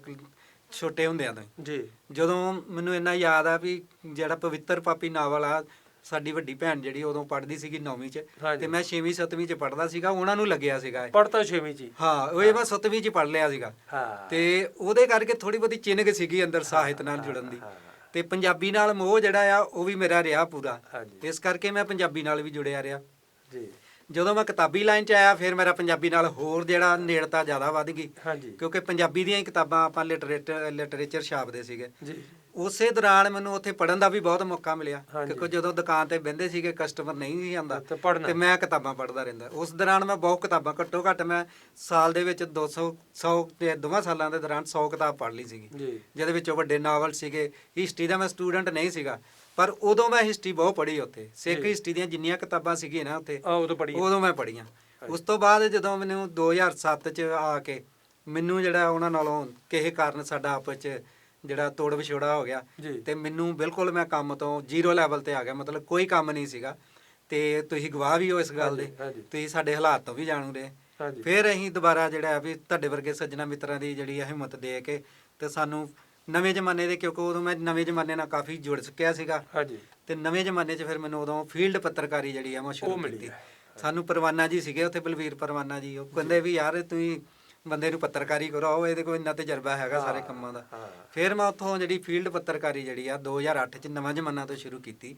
ਛੋਟੇ ਹੁੰਦਿਆਂ ਤੋਂ। ਜੀ। ਜਦੋਂ ਮੈਨੂੰ ਇੰਨਾ ਯਾਦ ਆ ਵੀ ਜਿਹੜਾ ਪਵਿੱਤਰ ਪਾਪੀ ਨਾਵਲ ਆ ਸਾਡੀ ਵੱਡੀ ਭੈਣ ਜਿਹੜੀ ਉਦੋਂ ਪੜ੍ਹਦੀ ਸੀਗੀ 9ਵੀਂ 'ਚ। ਤੇ ਮੈਂ 6ਵੀਂ 7ਵੀਂ 'ਚ ਪੜ੍ਹਦਾ ਸੀਗਾ ਉਹਨਾਂ ਨੂੰ ਲੱਗਿਆ ਸੀਗਾ। ਪੜਤਾ ਛੇਵੀਂ ਜੀ ਹਾਂ। ਉਹ ਇਹ ਮੈਂ 7ਵੀਂ 'ਚ ਪੜ੍ਹ ਲਿਆ ਸੀਗਾ। ਹਾਂ। ਤੇ ਉਹਦੇ ਕਰਕੇ ਥੋੜੀ ਬਹੁਤੀ ਚਿੰਨਕ ਸੀਗੀ ਅੰਦਰ ਸਾਹਿਤ ਨਾਲ ਜੁੜਨ ਦੀ। ਤੇ ਪੰਜਾਬੀ ਨਾਲ ਮੋਹ ਜਿਹੜਾ ਆ ਉਹ ਵੀ ਮੇਰਾ ਰਿਹਾ ਪੂਰਾ। ਹਾਂਜੀ। ਇਸ ਕਰਕੇ ਮੈਂ ਪੰਜਾਬੀ ਨਾਲ ਵੀ ਜੁੜਿਆ ਰਿਹਾ। ਜੀ। ਜਦੋਂ ਮੈਂ ਕਿਤਾਬੀ ਲਾਈਨ 'ਚ ਆਇਆ ਫਿਰ ਮੇਰਾ ਪੰਜਾਬੀ ਨਾਲ ਹੋਰ ਜਿਹੜਾ ਨੇੜਤਾ ਜ਼ਿਆਦਾ ਵੱਧ ਗਈ। ਹਾਂਜੀ। ਕਿਉਂਕਿ ਪੰਜਾਬੀ ਦੀਆਂ ਹੀ ਕਿਤਾਬਾਂ ਆਪਾਂ ਲਿਟਰੇਚਰ ਲਿਟਰੇਚਰ ਛਾਪਦੇ ਸੀਗੇ। ਜੀ। ਉਸੇ ਦੌਰਾਨ ਮੈਨੂੰ ਉੱਥੇ ਪੜਨ ਦਾ ਵੀ ਬਹੁਤ ਮੌਕਾ ਮਿਲਿਆ। ਕਿਉਂਕਿ ਜਦੋਂ ਦੁਕਾਨ ਤੇ ਬਹਿੰਦੇ ਸੀਗੇ ਕਸਟਮਰ ਨਹੀਂ ਸੀ ਆਉਂਦਾ ਤੇ ਮੈਂ ਕਿਤਾਬਾਂ ਪੜ੍ਹਦਾ ਰਹਿੰਦਾ। ਉਸ ਦੌਰਾਨ ਮੈਂ ਬਹੁਤ ਕਿਤਾਬਾਂ ਘੱਟੋ ਘੱਟ ਮੈਂ ਸਾਲ ਦੇ ਵਿੱਚ 200 100 ਤੇ ਦੋਵਾਂ ਸਾਲਾਂ ਦੇ ਦੌਰਾਨ 100 ਕਿਤਾਬ ਪੜ੍ਹ ਲਈ ਸੀਗੀ। ਜਿਹਦੇ ਵਿੱਚੋਂ ਵੱਡੇ ਨਾਵਲ ਸੀਗੇ ਹਿਸਟਰੀ ਦਾ ਮੈਂ ਸਟੂਡੈਂਟ ਨਹੀਂ ਸੀਗਾ। ਪਰ ਉਦੋਂ ਮੈਂ ਹਿਸਟਰੀ ਬਹੁਤ ਪੜ੍ਹੀ ਉੱਥੇ। ਸਿੱਖ। ਹਿਸਟਰੀ ਦੀਆਂ ਜਿੰਨੀਆਂ ਕਿਤਾਬਾਂ ਸੀਗੀਆਂ ਨਾ ਉੱਥੇ ਉਦੋਂ ਮੈਂ ਪੜ੍ਹੀਆਂ। ਉਸ ਤੋਂ ਬਾਅਦ ਜਦੋਂ ਮੈਨੂੰ 2007 ਚ ਆ ਕੇ ਮੈਨੂੰ ਜਿਹੜਾ ਉਹਨਾਂ ਨਾਲੋਂ ਕਿਸੇ ਕਾਰਨ ਸਾਡਾ ਆਪਸ ਚ ਜਿਹੜਾ ਤੋੜ ਵਿਛੋੜਾ ਹੋ ਗਿਆ। ਤੇ ਮੈਨੂੰ ਬਿਲਕੁਲ ਮੈਂ ਕੰਮ ਤੋਂ ਜ਼ੀਰੋ ਲੈਵਲ ਤੇ ਆ ਗਿਆ। ਮਤਲਬ ਕੋਈ ਕੰਮ ਨਹੀਂ ਸੀਗਾ। ਤੇ ਤੁਸੀਂ ਗਵਾਹ ਵੀ ਹੋ ਇਸ ਗੱਲ ਦੇ। ਤੁਸੀਂ ਸਾਡੇ ਹਾਲਾਤ ਤੋਂ ਵੀ ਹਾਂਜੀ। ਫਿਰ ਅਸੀਂ ਦੁਬਾਰਾ ਜਿਹੜਾ ਵੀ ਤੁਹਾਡੇ ਵਰਗੇ ਸੱਜਣਾ ਮਿੱਤਰਾਂ ਦੀ ਜਿਹੜੀ ਹਿੰਮਤ ਦੇ ਕੇ ਤੇ ਸਾਨੂੰ ਨਵੇਂ ਜ਼ਮਾਨੇ ਦੇ ਕਿਉਂਕਿ ਉਦੋਂ ਮੈਂ ਨਵੇਂ ਜ਼ਮਾਨੇ ਨਾਲ ਕਾਫੀ ਜੁੜ ਚੁੱਕਿਆ ਸੀਗਾ। ਹਾਂਜੀ। ਤੇ ਨਵੇਂ ਜ਼ਮਾਨੇ 'ਚ ਫਿਰ ਮੈਨੂੰ ਉਦੋਂ ਫੀਲਡ ਪੱਤਰਕਾਰੀ ਜਿਹੜੀ ਆ ਮੈਂ ਸ਼ੁਰੂ ਕੀਤੀ। ਸਾਨੂੰ ਪਰਵਾਨਾ ਜੀ ਸੀਗੇ ਉੱਥੇ ਬਲਵੀਰ ਪਰਵਾਨਾ ਜੀ। ਉਹ ਕਹਿੰਦੇ ਵੀ ਯਾਰ ਤੁਸੀਂ ਬੰਦੇ ਨੂੰ ਪੱਤਰਕਾਰੀ ਕਰਾਓ ਇਹਦੇ ਕੋਲ ਇੰਨਾ ਤਜਰਬਾ ਹੈਗਾ ਸਾਰੇ ਕੰਮਾਂ ਦਾ। ਫਿਰ ਮੈਂ ਉੱਥੋਂ ਜਿਹੜੀ ਫੀਲਡ ਪੱਤਰਕਾਰੀ ਜਿਹੜੀ ਆ 2008 ਚ ਨਵਾਂ ਜ਼ਮਾਨਾ ਤੋਂ ਸ਼ੁਰੂ ਕੀਤੀ।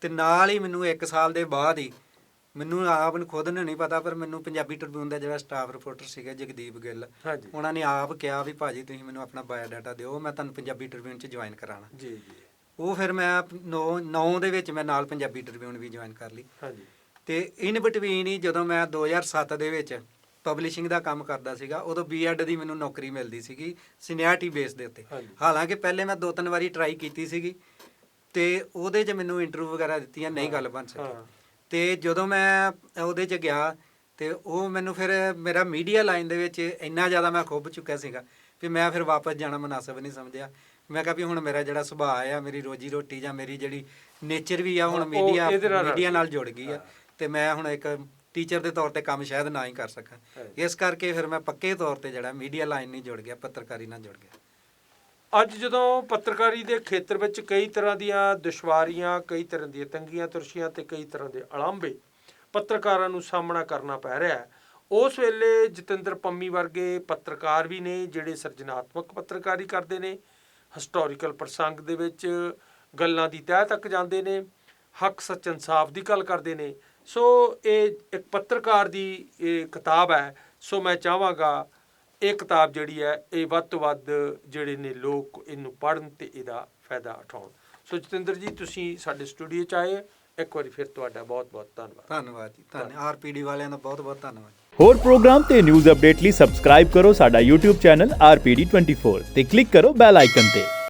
ਤੇ ਨਾਲ ਹੀ ਮੈਨੂੰ 1 ਸਾਲ ਦੇ ਬਾਅਦ ਹੀ ਮੈਨੂੰ ਆਪ ਨੂੰ ਖੁਦ ਨੂੰ ਨਹੀਂ ਪਤਾ ਪਰ ਮੈਨੂੰ ਪੰਜਾਬੀ ਟ੍ਰਿਬਿਊਨ ਦਾ ਜਿਹੜਾ ਸਟਾਫ ਰਿਪੋਰਟਰ ਸੀਗਾ ਜਗਦੀਪ ਗਿੱਲ ਉਹਨਾਂ ਨੇ ਆਪ ਕਿਹਾ ਵੀ ਭਾਜੀ ਤੁਸੀਂ ਮੈਨੂੰ ਆਪਣਾ ਬਾਇਓਡਾਟਾ ਦਿਓ ਮੈਂ ਤੁਹਾਨੂੰ ਪੰਜਾਬੀ ਟ੍ਰਿਬਿਊਨ ਚ ਜੁਆਇਨ ਕਰਾਣਾ। ਜੀ ਜੀ। ਉਹ ਫਿਰ ਮੈਂ 9 9 ਦੇ ਵਿੱਚ ਮੈਂ ਨਾਲ ਪੰਜਾਬੀ ਟ੍ਰਿਬਿਊਨ ਵੀ ਜੁਆਇਨ ਕਰ ਲਈ। ਹਾਂਜੀ। ਤੇ ਇਨ ਬਿਟਵੀਨ ਹੀ ਜਦੋਂ ਮੈਂ 2007 ਦੇ ਵਿੱਚ ਪਬਲਿਸ਼ਿੰਗ ਦਾ ਕੰਮ ਕਰਦਾ ਸੀਗਾ ਉਦੋਂ ਬੀ ਬੀਐਡ ਦੀ ਮੈਨੂੰ ਨੌਕਰੀ ਮਿਲਦੀ ਸੀਗੀ ਸੀਨੀਅਰਟੀ ਬੇਸ ਦੇ ਉੱਤੇ। ਹਾਲਾਂਕਿ ਪਹਿਲੇ ਮੈਂ ਦੋ ਤਿੰਨ ਵਾਰੀ ਟਰਾਈ ਕੀਤੀ ਸੀਗੀ ਤੇ ਉਹਦੇ 'ਚ ਮੈਨੂੰ ਇੰਟਰਵਿਊ ਵਗੈਰਾ ਦਿੱਤੀਆਂ ਨਹੀਂ ਗੱਲ ਬਣ ਸਕੀ। ਤੇ ਜਦੋਂ ਮੈਂ ਉਹਦੇ 'ਚ ਗਿਆ ਤੇ ਉਹ ਮੈਨੂੰ ਫਿਰ ਮੇਰਾ ਮੀਡੀਆ ਲਾਈਨ ਦੇ ਵਿੱਚ ਇੰਨਾ ਜ਼ਿਆਦਾ ਮੈਂ ਖੁੱਬ ਚੁੱਕਿਆ ਸੀਗਾ ਵੀ ਮੈਂ ਫਿਰ ਵਾਪਸ ਜਾਣਾ ਮناسب ਨਹੀਂ ਸਮਝਿਆ। ਮੈਂ ਕਿਹਾ ਵੀ ਹੁਣ ਮੇਰਾ ਜਿਹੜਾ ਸੁਭਾਅ ਆ ਮੇਰੀ ਰੋਜੀ ਰੋਟੀ ਜਾਂ ਮੇਰੀ ਜਿਹੜੀ ਨੇਚਰ ਵੀ ਆ ਹੁਣ ਮੀਡੀਆ ਮੀਡੀਆ ਨਾਲ ਜੁੜ ਗਈ ਆ। ਤੇ ਮੈਂ ਹੁਣ ਇੱਕ ਟੀਚਰ ਦੇ ਤੌਰ ਤੇ ਕੰਮ ਸ਼ਾਇਦ ਨਾ ਹੀ ਕਰ ਸਕਾਂ। ਇਸ ਕਰਕੇ ਫਿਰ ਮੈਂ ਪੱਕੇ ਤੌਰ ਤੇ ਜਿਹੜਾ ਮੀਡੀਆ ਲਾਈਨ ਨਹੀਂ ਜੁੜ ਗਿਆ ਪੱਤਰਕਾਰੀ ਨਾਲ ਜੁੜ ਗਿਆ ਅੱਜ ਜਦੋਂ ਪੱਤਰਕਾਰੀ ਦੇ ਖੇਤਰ ਵਿੱਚ ਕਈ ਤਰ੍ਹਾਂ ਦੀਆਂ ਦੁਸ਼ਵਾਰੀਆਂ ਕਈ ਤਰ੍ਹਾਂ ਦੀਆਂ ਤੰਗੀਆਂ ਤੁਰਸ਼ੀਆਂ ਤੇ ਕਈ ਤਰ੍ਹਾਂ ਦੇ ਅਲਾਂਭੇ ਪੱਤਰਕਾਰਾਂ ਨੂੰ ਸਾਹਮਣਾ ਕਰਨਾ ਪੈ ਰਿਹਾ ਹੈ ਉਸ ਵੇਲੇ ਜਤਿੰਦਰ ਪੰਮੀ ਵਰਗੇ ਪੱਤਰਕਾਰ ਵੀ ਨੇ ਜਿਹੜੇ ਸਿਰਜਣਾਤਮਕ ਪੱਤਰਕਾਰੀ ਕਰਦੇ ਨੇ ਹਿਸਟੋਰੀਕਲ ਪ੍ਰਸੰਗ ਦੇ ਵਿੱਚ ਗੱਲਾਂ ਦੀ ਤਹਿ ਤੱਕ ਜਾਂਦੇ ਨੇ ਹੱਕ ਸੱਚ ਇਨਸਾਫ ਦੀ ਗੱਲ ਕਰਦੇ ਨੇ ਸੋ ਇਹ ਇੱਕ ਪੱਤਰਕਾਰ ਦੀ ਇਹ ਕਿਤਾਬ ਹੈ। ਸੋ ਮੈਂ ਚਾਹਾਂਗਾ ਇਹ ਕਿਤਾਬ ਜਿਹੜੀ ਹੈ ਇਹ ਵੱਧ ਤੋਂ ਵੱਧ ਜਿਹੜੇ ਨੇ ਲੋਕ ਇਹਨੂੰ ਪੜ੍ਹਨ ਤੇ ਇਹਦਾ ਫਾਇਦਾ ਉਠਾਉਣ। ਸੋ ਜਤਿੰਦਰ ਜੀ ਤੁਸੀਂ ਸਾਡੇ ਸਟੂਡੀਓ ਚ ਆਏ ਇੱਕ ਵਾਰੀ ਫਿਰ ਤੁਹਾਡਾ ਬਹੁਤ ਬਹੁਤ ਧੰਨਵਾਦ। ਧੰਨਵਾਦ ਜੀ ਧੰਨ ਆਰਪੀਡੀ ਵਾਲਿਆਂ ਦਾ ਬਹੁਤ ਬਹੁਤ ਧੰਨਵਾਦ ਹੋਰ ਪ੍ਰੋਗਰਾਮ ਤੇ ਨਿਊਜ਼ ਅਪਡੇਟ ਲਈ ਸਬਸਕ੍ਰਾਈਬ ਕਰੋ ਸਾਡਾ YouTube ਚੈਨਲ RPD24 ਤੇ ਕਲਿੱਕ ਕਰੋ ਬੈਲ ਆਈਕਨ ਤੇ।